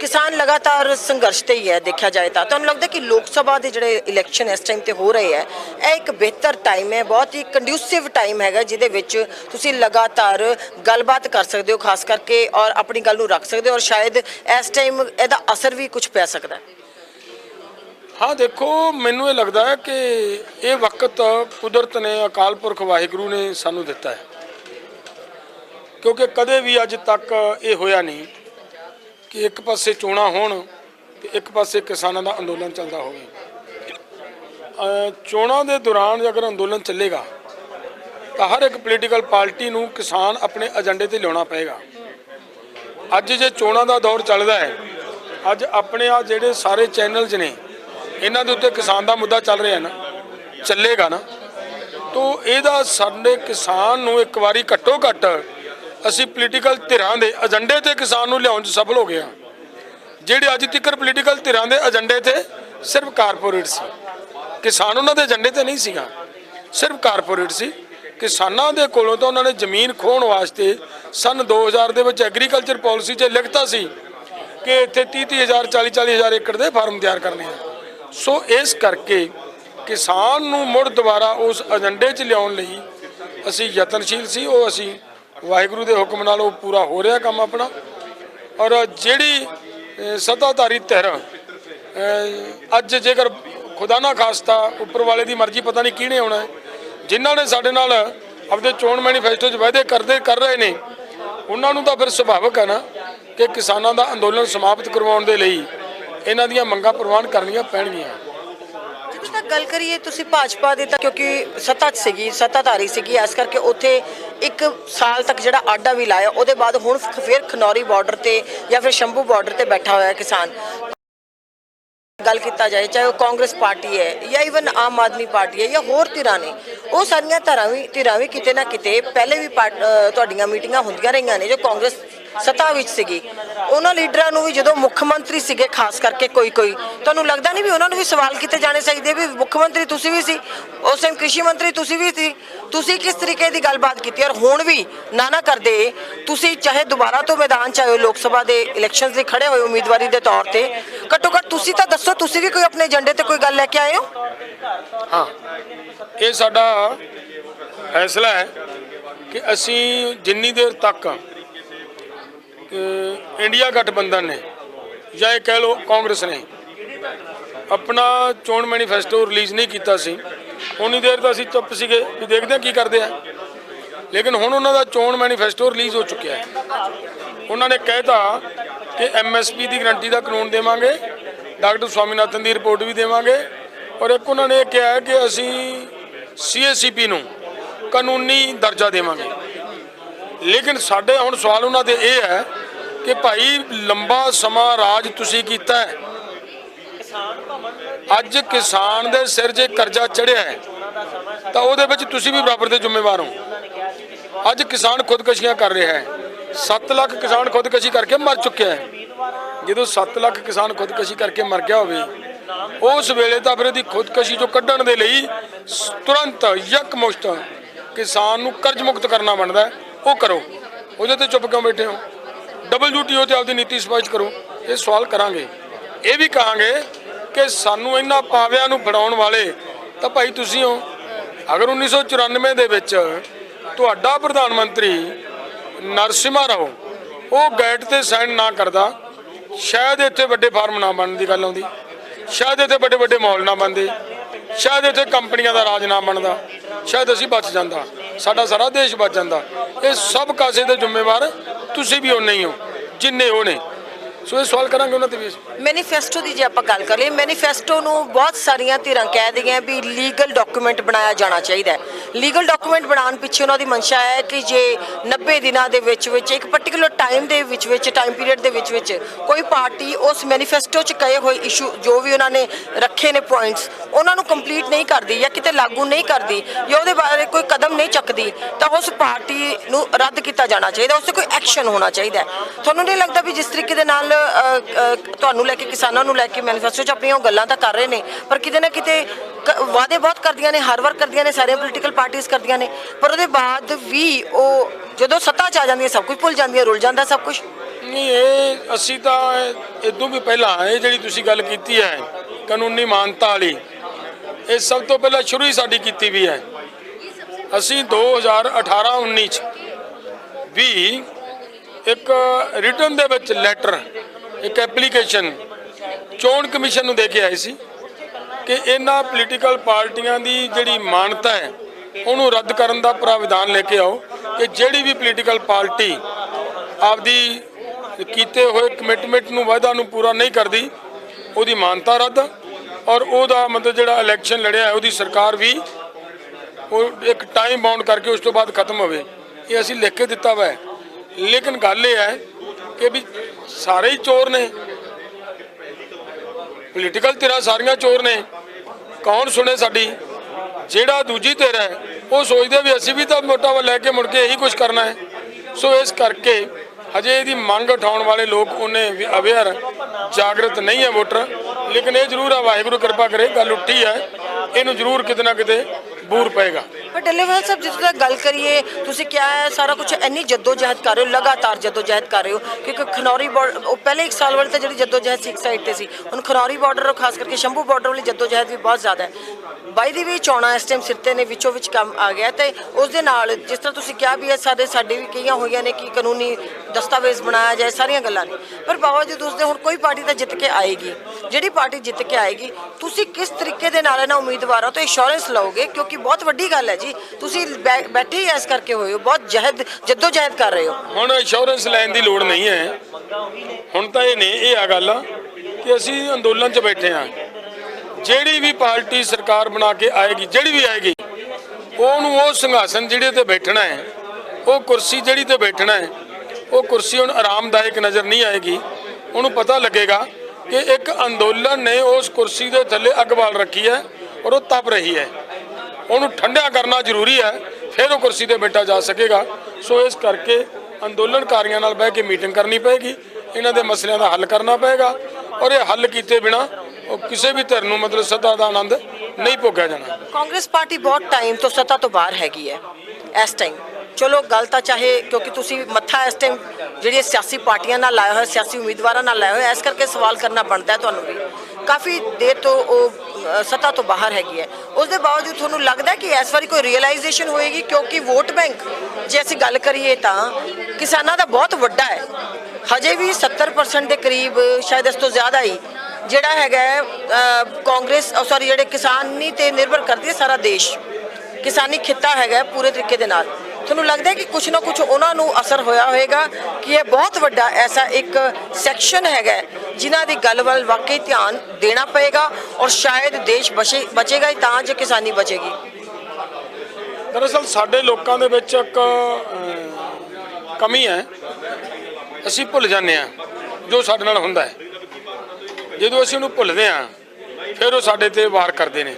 ਕਿਸਾਨ ਲਗਾਤਾਰ ਸੰਘਰਸ਼ ਤੇ ਹੀ ਹੈ, ਦੇਖਿਆ ਜਾਏ ਤਾਂ। ਤੁਹਾਨੂੰ ਲੱਗਦਾ ਕਿ ਲੋਕ ਸਭਾ ਦੇ ਜਿਹੜੇ ਇਲੈਕਸ਼ਨ ਇਸ ਟਾਈਮ ਤੇ ਹੋ ਰਹੇ ਹੈ, ਇਹ ਇੱਕ ਬਿਹਤਰ ਟਾਈਮ ਹੈ, ਬਹੁਤ ਹੀ ਕੰਡਿਊਸਿਵ ਟਾਈਮ ਹੈਗਾ, ਜਿਹਦੇ ਵਿੱਚ ਤੁਸੀਂ ਲਗਾਤਾਰ ਗੱਲਬਾਤ ਕਰ ਸਕਦੇ ਹੋ, ਖਾਸ ਕਰਕੇ ਔਰ ਆਪਣੀ ਗੱਲ ਨੂੰ ਰੱਖ ਸਕਦੇ ਹੋ, ਔਰ ਸ਼ਾਇਦ ਇਸ ਟਾਈਮ ਇਹਦਾ ਅਸਰ ਵੀ ਕੁਝ ਪੈ ਸਕਦਾ ਹੈ। ਹਾਂ, ਦੇਖੋ, ਮੈਨੂੰ ਇਹ ਲੱਗਦਾ ਹੈ ਕਿ ਇਹ ਵਕਤ ਕੁਦਰਤ ਨੇ, ਅਕਾਲ ਪੁਰਖ ਵਾਹਿਗੁਰੂ ਨੇ ਸਾਨੂੰ ਦਿੱਤਾ ਹੈ। ਕਿਉਂਕਿ ਕਦੇ ਵੀ ਅੱਜ ਤੱਕ ਇਹ ਹੋਇਆ ਨਹੀਂ ਕਿ ਇੱਕ ਪਾਸੇ ਚੋਣਾਂ ਹੋਣ ਤੇ ਇੱਕ ਪਾਸੇ ਕਿਸਾਨਾਂ ਦਾ ਅੰਦੋਲਨ ਚੱਲਦਾ ਹੋਵੇ। ਚੋਣਾਂ ਦੇ ਦੌਰਾਨ ਅਗਰ ਅੰਦੋਲਨ ਚੱਲੇਗਾ, ਤਾਂ ਹਰ ਇੱਕ ਪੋਲੀਟੀਕਲ ਪਾਰਟੀ ਨੂੰ ਕਿਸਾਨ ਆਪਣੇ ਏਜੰਡੇ ਤੇ ਲਿਆਉਣਾ ਪਏਗਾ। ਅੱਜ ਜੇ ਚੋਣਾਂ ਦਾ ਦੌਰ ਚੱਲਦਾ ਹੈ, ਅੱਜ ਆਪਣੇ ਆ ਜਿਹੜੇ ਸਾਰੇ ਚੈਨਲਜ਼ ਨੇ ਇਹਨਾਂ ਦੇ ਉੱਤੇ ਕਿਸਾਨ ਦਾ ਮੁੱਦਾ ਚੱਲ ਰਿਹਾ ਨਾ, ਚੱਲੇਗਾ ਨਾ, ਤੋ ਇਹਦਾ ਸਾਡੇ ਕਿਸਾਨ ਨੂੰ ਇੱਕ ਵਾਰੀ ਘੱਟੋ ਘੱਟ ਅਸੀਂ ਪੋਲੀਟੀਕਲ ਧਿਰਾਂ ਦੇ ਏਜੰਡੇ ਤੇ ਕਿਸਾਨ ਨੂੰ ਲਿਆਉਣ 'ਚ ਸਫਲ ਹੋ ਗਏ ਹਾਂ। ਜਿਹੜੇ ਅੱਜ ਤੱਕ ਪੋਲੀਟੀਕਲ ਧਿਰਾਂ ਦੇ ਏਜੰਡੇ ਤੇ ਸਿਰਫ ਕਾਰਪੋਰੇਟ ਸੀ। ਕਿਸਾਨ ਉਹਨਾਂ ਦੇ ਏਜੰਡੇ ਤੇ ਨਹੀਂ ਸੀਗਾ, ਸਿਰਫ ਕਾਰਪੋਰੇਟ ਸੀ। ਕਿਸਾਨਾਂ ਦੇ ਕੋਲੋਂ ਤਾਂ ਉਹਨਾਂ ਨੇ ਜ਼ਮੀਨ ਖੋਹਣ ਵਾਸਤੇ ਸਨ 2000 ਦੇ ਵਿੱਚ ਐਗਰੀਕਲਚਰ ਪਾਲਿਸੀ 'ਚ ਲਿਖਤਾ ਸੀ ਕਿ ਇੱਥੇ 30 ਹਜ਼ਾਰ 40 40 ਹਜ਼ਾਰ ਏਕੜ ਦੇ ਫਾਰਮ ਤਿਆਰ ਕਰਨੇ ਆ। ਸੋ ਇਸ ਕਰਕੇ ਕਿਸਾਨ ਨੂੰ ਮੁੜ ਦੁਬਾਰਾ ਉਸ ਏਜੰਡੇ 'ਚ ਲਿਆਉਣ ਲਈ ਅਸੀਂ ਯਤਨਸ਼ੀਲ ਸੀ, ਉਹ ਅਸੀਂ ਵਾਹਿਗੁਰੂ ਦੇ ਹੁਕਮ ਨਾਲ ਉਹ ਪੂਰਾ ਹੋ ਰਿਹਾ ਕੰਮ ਆਪਣਾ। ਔਰ ਜਿਹੜੀ ਸੱਤਾਧਾਰੀ ਧਿਰ ਅੱਜ ਜੇਕਰ ਖੁਦਾ ਨਾ ਖਾਸਤਾ ਉੱਪਰ ਵਾਲੇ ਦੀ ਮਰਜ਼ੀ ਪਤਾ ਨਹੀਂ ਕਿਹਨੇ ਆਉਣਾ ਹੈ, ਜਿਨ੍ਹਾਂ ਨੇ ਸਾਡੇ ਨਾਲ ਆਪਦੇ ਚੋਣ ਮੈਨੀਫੈਸਟੋ 'ਚ ਵਾਅਦੇ ਕਰਦੇ, ਕਰ ਰਹੇ ਨੇ, ਉਹਨਾਂ ਨੂੰ ਤਾਂ ਫਿਰ ਸੁਭਾਵਕ ਹੈ ਨਾ ਕਿ ਕਿਸਾਨਾਂ ਦਾ ਅੰਦੋਲਨ ਸਮਾਪਤ ਕਰਵਾਉਣ ਦੇ ਲਈ ਇਹਨਾਂ ਦੀਆਂ ਮੰਗਾਂ ਪ੍ਰਵਾਨ ਕਰਨੀਆਂ ਪੈਣਗੀਆਂ। ਜਿੱਥੇ ਤੱਕ ਗੱਲ ਕਰੀਏ ਤੁਸੀਂ ਭਾਜਪਾ ਦੇ ਤਾਂ ਕਿਉਂਕਿ ਸੱਤਾ 'ਚ ਸੀਗੀ, ਸੱਤਾਧਾਰੀ ਸੀਗੀ, ਇਸ ਕਰਕੇ ਉੱਥੇ ਇੱਕ ਸਾਲ ਤੱਕ ਜਿਹੜਾ ਆਡਾ ਵੀ ਲਾਇਆ, ਉਹਦੇ ਬਾਅਦ ਹੁਣ ਫਿਰ ਖਨੌਰੀ ਬਾਰਡਰ ਤੇ ਜਾਂ ਫਿਰ ਸ਼ੰਭੂ ਬਾਰਡਰ ਤੇ ਬੈਠਾ ਹੋਇਆ ਕਿਸਾਨ। ਗੱਲ ਕੀਤਾ ਜਾਏ, ਚਾਹੇ ਉਹ ਕਾਂਗਰਸ ਪਾਰਟੀ ਹੈ ਜਾਂ ਇਵਨ ਆਮ ਆਦਮੀ ਪਾਰਟੀ ਹੈ ਜਾਂ ਹੋਰ ਧਿਰਾਂ ਨੇ, ਉਹ ਸਾਰੀਆਂ ਧਿਰਾਂ ਵੀ ਧਿਰਾਂ ਵੀ ਕਿਤੇ ਨਾ ਕਿਤੇ ਪਹਿਲੇ ਵੀ ਤੁਹਾਡੀਆਂ ਮੀਟਿੰਗਾਂ ਹੁੰਦੀਆਂ ਰਹੀਆਂ ਨੇ, ਜੋ ਕਾਂਗਰਸ ਸਤਾ ਵਿੱਚ ਸੀਗੀ। ਉਹਨਾਂ ਲੀਡਰਾਂ ਨੂੰ ਵੀ ਜਦੋਂ ਮੁੱਖ ਮੰਤਰੀ ਸੀਗੇ, ਖਾਸ ਕਰਕੇ ਕੋਈ ਕੋਈ, ਤੁਹਾਨੂੰ ਲੱਗਦਾ ਨਹੀਂ ਵੀ ਉਹਨਾਂ ਨੂੰ ਵੀ ਸਵਾਲ ਕੀਤੇ ਜਾਣੇ ਚਾਹੀਦੇ ਵੀ ਮੁੱਖ ਮੰਤਰੀ ਤੁਸੀਂ ਵੀ ਸੀ, ਉਸ ਟਾਈਮ ਕ੍ਰਿਸ਼ੀ ਮੰਤਰੀ ਤੁਸੀਂ ਵੀ ਸੀ। ਤੁਸੀਂ ਕਿਸ ਤਰੀਕੇ ਦੀ ਗੱਲਬਾਤ ਕੀਤੀ? ਔਰ ਹੁਣ ਵੀ ਨਾ ਨਾ ਕਰਦੇ, ਤੁਸੀਂ ਚਾਹੇ ਦੁਬਾਰਾ ਤੋਂ ਮੈਦਾਨ ਚ ਆਏ ਹੋ ਲੋਕ ਸਭਾ ਦੇ ਇਲੈਕਸ਼ਨਸ ਲਈ ਖੜੇ ਹੋਏ ਉਮੀਦਵਾਰੀ ਦੇ ਤੌਰ ਤੇ, ਘੱਟੋ ਘੱਟ ਤੁਸੀਂ ਤਾਂ ਦੱਸੋ, ਤੁਸੀਂ ਵੀ ਕੋਈ ਆਪਣੇ ਏਜੰਡੇ ਤੇ ਕੋਈ ਗੱਲ ਲੈ ਕੇ ਆਏ ਹੋ? ਹਾਂ। ਇਹ ਸਾਡਾ ਫੈਸਲਾ ਹੈ ਕਿ ਅਸੀਂ ਜਿੰਨੀ ਦੇਰ ਤੱਕ ਇੰਡੀਆ ਗਠਬੰਧਨ ਨੇ ਜਾਂ ਇਹ ਕਹਿ ਲਓ ਕਾਂਗਰਸ ਨੇ। ਆਪਣਾ ਚੋਣ ਮੈਨੀਫੈਸਟੋ ਰਿਲੀਜ਼ ਨਹੀਂ ਕੀਤਾ ਸੀ। ਉਨੀ ਦੇਰ ਤਾਂ ਅਸੀਂ ਚੁੱਪ ਸੀਗੇ ਵੀ ਦੇਖਦੇ ਹਾਂ ਕੀ ਕਰਦੇ ਆ। ਲੇਕਿਨ ਹੁਣ ਉਹਨਾਂ ਦਾ ਚੋਣ ਮੈਨੀਫੈਸਟੋ ਰਿਲੀਜ਼ ਹੋ ਚੁੱਕਿਆ ਹੈ। ਉਹਨਾਂ ਨੇ ਕਹਿਤਾ ਕਿ ਐਮਐਸਪੀ ਦੀ ਗਰੰਟੀ ਦਾ ਕਾਨੂੰਨ ਦੇਵਾਂਗੇ, ਡਾਕਟਰ ਸਵਾਮੀਨਾਥਨ ਦੀ ਰਿਪੋਰਟ ਵੀ ਦੇਵਾਂਗੇ ਔਰ ਇੱਕ ਉਹਨਾਂ ਨੇ ਇਹ ਕਿਹਾ ਕਿ ਅਸੀਂ ਸੀਐਸਸੀਪੀ ਨੂੰ ਕਾਨੂੰਨੀ ਦਰਜਾ ਦੇਵਾਂਗੇ। ਲੇਕਿਨ ਸਾਡੇ ਹੁਣ ਸਵਾਲ ਉਹਨਾਂ ਦੇ ਇਹ ਹੈ ਕਿ ਭਾਈ ਲੰਬਾ ਸਮਾਂ ਰਾਜ ਤੁਸੀਂ ਕੀਤਾ ਹੈ। ਅੱਜ ਕਿਸਾਨ ਦੇ ਸਿਰ ਜੇ ਕਰਜ਼ਾ ਚੜਿਆ ਹੈ, ਤਾਂ ਉਹਦੇ ਵਿੱਚ ਤੁਸੀਂ ਵੀ ਬਰਾਬਰ ਦੇ ਜ਼ਿੰਮੇਵਾਰ ਹੋ। ਅੱਜ ਕਿਸਾਨ ਖੁਦਕਸ਼ੀਆਂ ਕਰ ਰਿਹਾ ਹੈ। 7 ਲੱਖ ਕਿਸਾਨ ਖੁਦਕਸ਼ੀ ਕਰਕੇ ਮਰ ਚੁੱਕਿਆ ਹੈ। ਜਦੋਂ 7 ਲੱਖ ਕਿਸਾਨ ਖੁਦਕਸ਼ੀ ਕਰਕੇ ਮਰ ਗਿਆ ਹੋਵੇ, ਉਸ ਵੇਲੇ ਤਾਂ ਫਿਰ ਇਹਦੀ ਖੁਦਕਸ਼ੀ ਜੋ ਕੱਢਣ ਦੇ ਲਈ ਸ- ਤੁਰੰਤ ਯਕਮੁਸ਼ਤ ਕਿਸਾਨ ਨੂੰ ਕਰਜ਼ ਮੁਕਤ ਕਰਨਾ ਬਣਦਾ ਉਹ ਕਰੋ। ਉਹਦੇ ਤੇ ਚੁੱਪ ਕਿਉਂ ਬੈਠੇ ਹੋ? WTO ਤੇ ਆਪਦੀ ਨੀਤੀ ਸਪਸ਼ਟ ਕਰੋ, ਇਹ ਸਵਾਲ ਕਰਾਂਗੇ। ਇਹ ਵੀ ਕਹਾਂਗੇ ਕਿ ਸਾਨੂੰ ਇਹਨਾਂ ਪਾਵਿਆਂ ਨੂੰ ਫੜਾਉਣ ਵਾਲੇ ਤਾਂ ਭਾਈ ਤੁਸੀਂ ਹੋ। ਅਗਰ 1994 ਦੇ ਵਿੱਚ ਤੁਹਾਡਾ ਪ੍ਰਧਾਨ ਮੰਤਰੀ ਨਰਸਿਮਾ ਰਾਓ ਉਹ ਗੈਟ ਤੇ ਸਾਈਨ ਨਾ ਕਰਦਾ, ਸ਼ਾਇਦ ਇੱਥੇ ਵੱਡੇ ਫਾਰਮ ਨਾ ਬਣਨ ਦੀ ਗੱਲ ਆਉਂਦੀ, ਸ਼ਾਇਦ ਇੱਥੇ ਵੱਡੇ ਵੱਡੇ ਮਾਲ ਨਾ ਬਣਦੇ, ਸ਼ਾਇਦ ਇੱਥੇ ਕੰਪਨੀਆਂ ਦਾ ਰਾਜ ਨਾ ਬਣਦਾ, ਸ਼ਾਇਦ ਅਸੀਂ ਬਚ ਜਾਂਦਾ। ਸਾਡਾ ਸਾਰਾ ਦੇਸ਼ ਬਚ ਜਾਂਦਾ। ਇਹ ਸਭ ਕਾਸੇ ਦੇ ਜ਼ਿੰਮੇਵਾਰ ਤੁਸੀਂ ਵੀ ਉਨੇ ਹੀ ਹੋ, ਜਿੰਨੇ ਉਹ ਨੇ ਸੋ ਇਹ ਸਵਾਲ ਕਰਾਂਗੇ ਉਹਨਾਂ ਤੇ ਵੀ ਮੈਨੀਫੈਸਟੋ ਦੀ ਜੇ ਆਪਾਂ ਗੱਲ ਕਰੀਏ ਮੈਨੀਫੈਸਟੋ ਨੂੰ ਬਹੁਤ ਸਾਰੀਆਂ ਧਿਰਾਂ ਕਹਿ ਦਈਆਂ ਵੀ ਲੀਗਲ ਡਾਕੂਮੈਂਟ ਬਣਾਇਆ ਜਾਣਾ ਚਾਹੀਦਾ ਹੈ। ਲੀਗਲ ਡਾਕੂਮੈਂਟ ਬਣਾਉਣ ਪਿੱਛੇ ਉਹਨਾਂ ਦੀ ਮਨਸ਼ਾ ਹੈ ਕਿ ਜੇ 90 ਦਿਨਾਂ ਦੇ ਵਿੱਚ ਵਿੱਚ, ਇੱਕ ਪਾਰਟਿਕੂਲਰ ਟਾਈਮ ਦੇ ਵਿੱਚ ਵਿੱਚ ਟਾਈਮ ਪੀਰੀਅਡ ਦੇ ਵਿੱਚ ਵਿੱਚ ਕੋਈ ਪਾਰਟੀ ਉਸ ਮੈਨੀਫੈਸਟੋ 'ਚ ਕਹੇ ਹੋਏ ਇਸ਼ੂ ਜੋ ਵੀ ਉਹਨਾਂ ਨੇ ਰੱਖੇ ਨੇ ਪੁਆਇੰਟਸ ਉਹਨਾਂ ਨੂੰ ਕੰਪਲੀਟ ਨਹੀਂ ਕਰਦੀ ਜਾਂ ਕਿਤੇ ਲਾਗੂ ਨਹੀਂ ਕਰਦੀ ਜਾਂ ਉਹਦੇ ਬਾਰੇ ਕੋਈ ਕਦਮ ਨਹੀਂ ਚੱਕਦੀ, ਤਾਂ ਉਸ ਪਾਰਟੀ ਨੂੰ ਰੱਦ ਕੀਤਾ ਜਾਣਾ ਚਾਹੀਦਾ, ਉਸ ਤੇ ਕੋਈ ਐਕਸ਼ਨ ਹੋਣਾ ਚਾਹੀਦਾ ਤੁਹਾਨੂੰ ਨਹੀਂ ਲੱਗਦਾ ਵੀ ਜਿਸ ਤਰੀਕੇ ਦੇ ਨਾਲ ਤੁਹਾਨੂੰ ਲੈ ਕੇ, ਕਿਸਾਨਾਂ ਨੂੰ ਲੈ ਕੇ ਮੈਨੀਫੈਸਟੋ 'ਚ ਆਪਣੀਆਂ ਉਹ ਗੱਲਾਂ ਤਾਂ ਕਰ ਰਹੇ ਨੇ, ਪਰ ਕਿਤੇ ਨਾ ਕਿਤੇ ਵਾਅਦੇ ਬਹੁਤ ਕਰਦੀਆਂ ਨੇ, ਹਰ ਵਾਰ ਕਰਦੀਆਂ ਨੇ, ਸਾਰੀਆਂ ਪੋਲੀਟੀਕਲ ਪਾਰਟੀਆਂ ਕਰਦੀਆਂ ਨੇ, ਪਰ ਉਹਦੇ ਬਾਅਦ ਵੀ ਉਹ ਜਦੋਂ ਸੱਤਾ 'ਚ ਆ ਜਾਂਦੀਆਂ, ਸਭ ਕੁਝ ਭੁੱਲ ਜਾਂਦੀਆਂ, ਰੁੱਲ ਜਾਂਦਾ ਸਭ ਕੁਝ। ਨਹੀਂ, ਇਹ ਅਸੀਂ ਤਾਂ ਇਦੋਂ ਵੀ ਪਹਿਲਾਂ, ਇਹ ਜਿਹੜੀ ਤੁਸੀਂ ਗੱਲ ਕੀਤੀ ਹੈ, ਕਾਨੂੰਨੀ ਮਾਨਤਾ ਵਾਲੀ, ਇਹ ਸਭ ਤੋਂ ਪਹਿਲਾਂ ਸ਼ੁਰੂ ਹੀ ਸਾਡੀ ਕੀਤੀ ਵੀ ਹੈ। ਅਸੀਂ 2018-19 ਚ ਵੀ ਇੱਕ ਰਿਟਰਨ ਦੇ ਵਿੱਚ ਲੈਟਰ, ਇੱਕ ਐਪਲੀਕੇਸ਼ਨ ਚੋਣ ਕਮਿਸ਼ਨ ਨੂੰ ਦੇ ਕੇ ਆਏ ਸੀ ਕਿ ਇਹਨਾਂ ਪੋਲੀਟੀਕਲ ਪਾਰਟੀਆਂ ਦੀ ਜਿਹੜੀ ਮਾਨਤਾ ਹੈ, ਉਹਨੂੰ ਰੱਦ ਕਰਨ ਦਾ ਪ੍ਰਾਵਿਧਾਨ ਲੈ ਕੇ ਆਓ ਕਿ ਜਿਹੜੀ ਵੀ ਪੋਲੀਟੀਕਲ ਪਾਰਟੀ ਆਪਦੀ ਕੀਤੇ ਹੋਏ ਕਮਿਟਮੈਂਟ ਨੂੰ, ਵਾਅਦਾ ਨੂੰ ਪੂਰਾ ਨਹੀਂ ਕਰਦੀ, ਉਹਦੀ ਮਾਨਤਾ ਰੱਦ ਔਰ ਉਹਦਾ ਮਤਲਬ ਜਿਹੜਾ ਇਲੈਕਸ਼ਨ ਲੜਿਆ ਉਹਦੀ ਸਰਕਾਰ ਵੀ ਉਹ ਇੱਕ ਟਾਈਮ ਬਾਉਂਡ ਕਰਕੇ ਉਸ ਤੋਂ ਬਾਅਦ ਖਤਮ ਹੋਵੇ ਇਹ ਅਸੀਂ ਲਿਖ ਕੇ ਦਿੱਤਾ ਵਾ ਹੈ। ਲੇਕਿਨ ਗੱਲ ਇਹ ਹੈ ਕਿ ਵੀ ਸਾਰੇ ਹੀ ਚੋਰ ਨੇ। ਪੋਲੀਟੀਕਲ ਧਿਰਾਂ ਸਾਰੀਆਂ ਚੋਰ ਨੇ। ਕੌਣ ਸੁਣੇ ਸਾਡੀ? ਜਿਹੜਾ ਦੂਜੀ ਧਿਰ ਹੈ, ਉਹ ਸੋਚਦੇ ਵੀ ਅਸੀਂ ਵੀ ਤਾਂ ਮੋਟਾ ਵਾ ਲੈ ਕੇ ਮੁੜ ਕੇ ਇਹੀ ਕੁਝ ਕਰਨਾ ਹੈ। ਸੋ ਇਸ ਕਰਕੇ ਹਜੇ ਇਹਦੀ ਮੰਗ ਉਠਾਉਣ ਵਾਲੇ ਲੋਕ ਉਹਨੇ ਅਵੇਅਰ ਜਾਗਰਤ ਨਹੀਂ ਹੈ ਵੋਟਰ। ਲੇਕਿਨ ਇਹ ਜ਼ਰੂਰ ਆ, ਵਾਹਿਗੁਰੂ ਕਿਰਪਾ ਕਰੇ, ਗੱਲ ਉੱਠੀ ਹੈ। ਇਹਨੂੰ ਜ਼ਰੂਰ ਕਿਤੇ ਨਾ ਕਿਤੇ ਬੂਰ ਪਏਗਾ। ਪਰ ਡੱਲੇਵਾਲ ਸਾਹਿਬ ਜਿੱਥੇ ਤੱਕ ਗੱਲ ਕਰੀਏ, ਤੁਸੀਂ ਕਿਹਾ ਹੈ, ਸਾਰਾ ਕੁਝ ਇੰਨੀ ਜਹਿਦ ਕਰ ਰਹੇ ਹੋ, ਲਗਾਤਾਰ ਜਹਿਦ ਕਰ ਰਹੇ ਹੋ, ਕਿਉਂਕਿ ਖਨੌਰੀ ਬਾਰਡਰ ਉਹ ਪਹਿਲੇ ਇੱਕ ਸਾਲ ਵਾਲੀ ਤਾਂ ਜਿਹੜੀ ਜਹਿਦ ਸੀ, ਇੱਕ ਸਾਈਡ ਤੇ ਸੀ। ਹੁਣ ਖਨੌਰੀ ਬਾਰਡਰ ਖਾਸ ਕਰਕੇ ਸ਼ੰਭੂ ਬਾਰਡਰ ਵਾਲੀ ਜਹਿਦ ਵੀ ਬਹੁਤ ਜ਼ਿਆਦਾ ਹੈ। ਬਾਈ ਦੀ ਵੀ ਚੋਣਾਂ ਇਸ ਟਾਈਮ ਸਿਰਤੇ ਨੇ, ਵਿੱਚੋਂ ਵਿੱਚ ਕੰਮ ਆ ਗਿਆ ਤੇ ਉਸ ਦੇ ਨਾਲ ਜਿਸ ਤਰ੍ਹਾਂ ਤੁਸੀਂ ਕਿਹਾ ਵੀ ਇਹ ਸਾਡੇ ਸਾਡੇ ਵੀ ਕਈਆਂ ਹੋਈਆਂ ਨੇ ਕਿ ਕਾਨੂੰਨੀ ਦਸਤਾਵੇਜ਼ ਬਣਾਇਆ ਜਾਏ, ਸਾਰੀਆਂ ਗੱਲਾਂ ਨੇ। ਪਰ ਬਾਵਜੂਦ ਉਸਦੇ ਹੁਣ ਕੋਈ ਪਾਰਟੀ ਤਾਂ ਜਿੱਤ ਕੇ ਆਏਗੀ। ਜਿਹੜੀ ਪਾਰਟੀ ਜਿੱਤ ਕੇ ਆਏਗੀ, ਤੁਸੀਂ ਕਿਸ ਤਰੀਕੇ ਦੇ ਨਾਲ ਇਹਨਾਂ ਉਮੀਦਵਾਰਾਂ ਤੋਂ ਇੰਸ਼ੋਰੈਂਸ ਲਓਗੇ? ਕਿਉਂਕਿ ਬਹੁਤ ਵੱਡੀ ਗੱਲ ਹੈ ਜੀ, ਤੁਸੀਂ ਬੈ- ਬੈਠੇ ਹੀ ਐਸ ਕਰਕੇ ਹੋਏ ਹੋ, ਬਹੁਤ ਜਹਿਦ ਜੱਦੋ ਜਹਿਦ ਕਰ ਰਹੇ ਹੋ। ਹੁਣ ਇੰਸ਼ੋਰੈਂਸ ਲੈਣ ਦੀ ਲੋੜ ਨਹੀਂ ਹੈ। ਹੁਣ ਤਾਂ ਇਹ ਨੇ, ਇਹ ਆ ਗੱਲ ਆ ਕਿ ਅਸੀਂ ਅੰਦੋਲਨ 'ਚ ਬੈਠੇ ਹਾਂ। ਜਿਹੜੀ ਵੀ ਪਾਰਟੀ ਸਰਕਾਰ ਬਣਾ ਕੇ ਆਏਗੀ, ਜਿਹੜੀ ਵੀ ਆਏਗੀ, ਉਹਨੂੰ ਉਹ ਸੰਘਾਸਨ ਜਿਹੜੇ ਤੇ ਬੈਠਣਾ ਹੈ, ਉਹ ਕੁਰਸੀ ਜਿਹੜੀ ਤੇ ਬੈਠਣਾ ਹੈ, ਉਹ ਕੁਰਸੀ ਹੁਣ ਆਰਾਮਦਾਇਕ ਨਜ਼ਰ ਨਹੀਂ ਆਏਗੀ। ਉਹਨੂੰ ਪਤਾ ਲੱਗੇਗਾ ਕਿ ਇੱਕ ਅੰਦੋਲਨ ਨੇ ਉਸ ਕੁਰਸੀ ਦੇ ਥੱਲੇ ਅੱਗ ਬਾਲ ਰੱਖੀ ਹੈ ਔਰ ਉਹ ਤਪ ਰਹੀ ਹੈ। ਉਹਨੂੰ ਠੰਡਿਆ ਕਰਨਾ ਜ਼ਰੂਰੀ ਹੈ, ਫਿਰ ਉਹ ਕੁਰਸੀ ਤੇ ਬੈਠਾ ਜਾ ਸਕੇਗਾ। ਸੋ ਇਸ ਕਰਕੇ ਅੰਦੋਲਨਕਾਰੀਆਂ ਨਾਲ ਬਹਿ ਕੇ ਮੀਟਿੰਗ ਕਰਨੀ ਪਏਗੀ, ਇਹਨਾਂ ਦੇ ਮਸਲਿਆਂ ਦਾ ਹੱਲ ਕਰਨਾ ਪਏਗਾ ਔਰ ਇਹ ਹੱਲ ਕੀਤੇ ਬਿਨਾ ਉਹ ਕਿਸੇ ਵੀ ਧਿਰ ਨੂੰ ਮਤਲਬ ਸੱਤਾ ਦਾ ਆਨੰਦ ਨਹੀਂ ਭੋਗਿਆ ਜਾਣਾ। ਕਾਂਗਰਸ ਪਾਰਟੀ ਬਹੁਤ ਟਾਈਮ ਤੋਂ ਸੱਤਾ ਤੋਂ ਬਾਹਰ ਹੈਗੀ ਹੈ, ਇਸ ਟਾਈਮ ਚਲੋ ਗੱਲ ਤਾਂ ਚਾਹੇ ਕਿਉਂਕਿ ਤੁਸੀਂ ਮੱਥਾ ਇਸ ਟਾਈਮ ਜਿਹੜੀਆਂ ਸਿਆਸੀ ਪਾਰਟੀਆਂ ਨਾਲ ਲਾਇਆ ਹੋਇਆ ਸਿਆਸੀ ਉਮੀਦਵਾਰਾਂ ਨਾਲ ਲਾਇਆ ਹੋਇਆ ਇਸ ਕਰਕੇ ਸਵਾਲ ਕਰਨਾ ਬਣਦਾ ਹੈ ਤੁਹਾਨੂੰ ਵੀ। ਕਾਫੀ ਦੇਰ ਤੋਂ ਉਹ ਅ, ਤੋਂ ਬਾਹਰ ਹੈਗੀ ਹੈ। ਉਸ ਦੇ ਬਾਵਜੂਦ ਤੁਹਾਨੂੰ ਲੱਗਦਾ ਕਿ ਇਸ ਵਾਰੀ ਕੋਈ ਰਿਅਲਾਈਜੇਸ਼ਨ ਹੋਏਗੀ? ਕਿਉਂਕਿ ਵੋਟ ਬੈਂਕ ਜੇ ਅਸੀਂ ਗੱਲ ਕਰੀਏ ਤਾਂ ਕਿਸਾਨਾਂ ਦਾ ਬਹੁਤ ਵੱਡਾ ਹੈ। ਹਜੇ ਵੀ 70% ਦੇ ਕਰੀਬ ਸ਼ਾਇਦ ਇਸ ਤੋਂ ਜ਼ਿਆਦਾ ਹੀ ਜਿਹੜਾ ਹੈਗਾ ਕਾਂਗਰਸ ਸੌਰੀ ਜਿਹੜੇ ਕਿਸਾਨੀ ਤੇ ਨਿਰਭਰ ਕਰਦੀ ਹੈ ਸਾਰਾ ਦੇਸ਼। ਕਿਸਾਨੀ ਖਿੱਤਾ ਹੈਗਾ ਪੂਰੇ ਤਰੀਕੇ ਦੇ ਨਾਲ। ਤੁਹਾਨੂੰ ਲੱਗਦਾ ਕਿ ਕੁਝ ਨਾ ਕੁਝ ਉਹਨਾਂ ਨੂੰ ਅਸਰ ਹੋਇਆ ਹੋਵੇਗਾ ਕਿ ਇਹ ਬਹੁਤ ਵੱਡਾ ਐਸਾ ਇੱਕ ਸੈਕਸ਼ਨ ਹੈਗਾ ਹੈ, ਜਿਨ੍ਹਾਂ ਦੀ ਗੱਲ ਵੱਲ ਵਾਕਈ ਧਿਆਨ ਦੇਣਾ ਪਏਗਾ ਔਰ ਸ਼ਾਇਦ ਦੇਸ਼ ਬਚੇਗਾ ਹੀ ਤਾਂ ਜੇ ਕਿਸਾਨੀ ਬਚੇਗੀ। ਦਰਅਸਲ ਸਾਡੇ ਲੋਕਾਂ ਦੇ ਵਿੱਚ ਇੱਕ ਕਮੀ ਹੈ। ਅਸੀਂ ਭੁੱਲ ਜਾਂਦੇ ਹਾਂ ਜੋ ਸਾਡੇ ਨਾਲ ਹੁੰਦਾ ਹੈ। ਜਦੋਂ ਅਸੀਂ ਉਹਨੂੰ ਭੁੱਲਦੇ ਹਾਂ ਫਿਰ ਉਹ ਸਾਡੇ ਤੇ ਵਾਰ ਕਰਦੇ ਨੇ।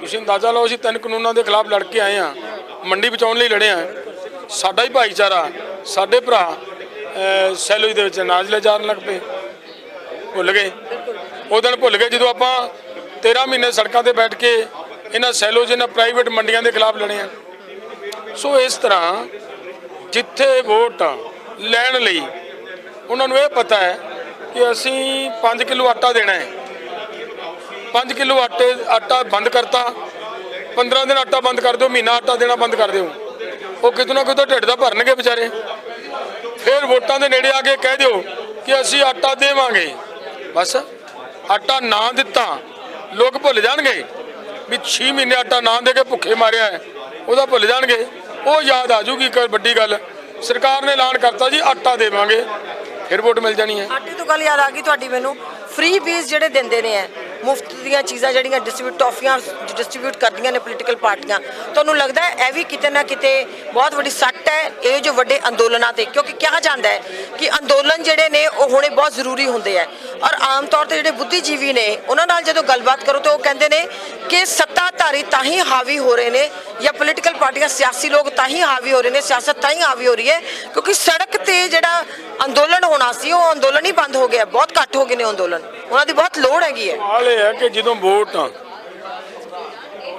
ਤੁਸੀਂ ਅੰਦਾਜ਼ਾ ਲਾਓ ਅਸੀਂ ਤਿੰਨ ਕਾਨੂੰਨਾਂ ਦੇ ਖਿਲਾਫ ਲੜ ਕੇ ਆਏ ਹਾਂ। ਮੰਡੀ ਬਚਾਉਣ ਲਈ ਲੜੇ ਹਾਂ ਸਾਡਾ ਹੀ ਭਾਈਚਾਰਾ ਸਾਡੇ ਭਰਾ ਅਹ, ਸੈਲੋਜ ਦੇ ਵਿੱਚ ਅਨਾਜ ਲੈ ਜਾਣ ਲੱਗ ਪਏ। ਭੁੱਲ ਗਏ। ਉਹ ਦਿਨ ਭੁੱਲ ਗਏ ਜਦੋਂ ਆਪਾਂ 13 ਮਹੀਨੇ ਸੜਕਾਂ ਤੇ ਬੈਠ ਕੇ ਇਹਨਾਂ ਸੈਲੋਜ ਇਹਨਾਂ ਪ੍ਰਾਈਵੇਟ ਮੰਡੀਆਂ ਦੇ ਖਿਲਾਫ ਲੜੇ ਆ। ਸੋ ਇਸ ਤਰ੍ਹਾਂ ਜਿੱਥੇ ਵੋਟ ਲੈਣ ਲਈ ਉਹਨਾਂ ਨੂੰ ਇਹ ਪਤਾ ਹੈ ਕਿ ਅਸੀਂ 5 ਕਿਲੋ ਆਟਾ ਦੇਣਾ ਹੈ। 5 ਕਿਲੋ ਆਟੇ ਆਟਾ ਬੰਦ ਕਰਤਾ। 15 ਦਿਨ ਆਟਾ ਬੰਦ ਕਰ ਦਿਓ, ਮਹੀਨਾ ਆਟਾ ਦੇਣਾ ਬੰਦ ਕਰ ਦਿਓ। ਉਹ ਕਿਤੋਂ ਨਾ ਕਿਤੋਂ ਢਿੱਡ ਦਾ ਭਰਨਗੇ ਵਿਚਾਰੇ। ਫਿਰ ਵੋਟਾਂ ਦੇ ਨੇੜੇ ਆ ਕੇ ਕਹਿ ਦਿਓ ਕਿ ਅਸੀਂ ਆਟਾ ਦੇਵਾਂਗੇ। ਬਸ, ਆਟਾ ਨਾ ਦਿੱਤਾ, ਲੋਕ ਭੁੱਲ ਜਾਣਗੇ ਵੀ 6 ਮਹੀਨੇ ਆਟਾ ਨਾ ਦੇ ਕੇ ਭੁੱਖੇ ਮਾਰਿਆ ਹੈ। ਉਹਦਾ ਭੁੱਲ ਜਾਣਗੇ। ਉਹ ਯਾਦ ਆ ਜੂਗੀ ਇੱਕ ਵੱਡੀ ਗੱਲ। ਸਰਕਾਰ ਨੇ ਐਲਾਨ ਕਰਤਾ ਜੀ, ਆਟਾ ਦੇਵਾਂਗੇ। ਫਿਰ ਵੋਟ ਮਿਲ ਜਾਣੀ ਹੈ। ਆਟੇ ਤੋਂ ਗੱਲ ਯਾਦ ਆ ਗਈ ਤੁਹਾਡੀ ਮੈਨੂੰ। ਫ੍ਰੀ ਬੀਜ਼ ਜਿਹੜੇ ਦਿੰਦੇ ਨੇ ਹੈ ਮੁਫਤ ਦੀਆਂ ਚੀਜ਼ਾਂ ਜਿਹੜੀਆਂ ਡਿਸਟ੍ਰੀਬਿਊਟ ਟੌਫੀਆਂ ਡਿਸਟ੍ਰੀਬਿਊਟ ਕਰਦੀਆਂ ਨੇ ਪੋਲੀਟੀਕਲ ਪਾਰਟੀਆਂ। ਤੁਹਾਨੂੰ ਲੱਗਦਾ ਹੈ ਇਹ ਵੀ ਕਿਤੇ ਨਾ ਕਿਤੇ ਬਹੁਤ ਵੱਡੀ ਸੱਟ ਹੈ ਇਹ ਜੋ ਵੱਡੇ ਅੰਦੋਲਨਾਂ ਤੇ? ਕਿਉਂਕਿ ਕਿਹਾ ਜਾਂਦਾ ਹੈ ਕਿ ਅੰਦੋਲਨ ਜਿਹੜੇ ਨੇ, ਉਹ ਹੋਣੇ ਬਹੁਤ ਜ਼ਰੂਰੀ ਹੁੰਦੇ ਹੈ ਔਰ ਆਮ ਤੌਰ ਤੇ ਜਿਹੜੇ ਬੁੱਧੀਜੀਵੀ ਨੇ, ਉਹਨਾਂ ਨਾਲ ਜਦੋਂ ਗੱਲਬਾਤ ਕਰੋ ਤਾਂ ਉਹ ਕਹਿੰਦੇ ਨੇ ਕਿ ਸੱਤਾਧਾਰੀ ਤਾਂ ਹੀ ਹਾਵੀ ਹੋ ਰਹੇ ਨੇ ਜਾਂ ਪੋਲੀਟੀਕਲ ਪਾਰਟੀਆਂ ਸਿਆਸੀ ਲੋਕ ਤਾਂ ਹੀ ਹਾਵੀ ਹੋ ਰਹੇ ਨੇ, ਸਿਆਸਤ ਤਾਂ ਹੀ ਹਾਵੀ ਹੋ ਰਹੀ ਹੈ, ਕਿਉਂਕਿ ਸੜਕ ਤੇ ਜਿਹੜਾ ਅੰਦੋਲਨ ਹੋਣਾ ਸੀ, ਉਹ ਅੰਦੋਲਨ ਹੀ ਬੰਦ ਹੋ ਗਿਆ, ਬਹੁਤ ਘੱਟ ਹੋ ਗਏ ਨੇ ਉਹ ਅੰਦੋਲਨ। ਉਹਨਾਂ ਦੀ ਬਹੁਤ ਲੋੜ ਹੈਗੀ ਹੈ। ਹਾਲ ਇਹ ਹੈ ਕਿ ਜਦੋਂ ਵੋਟ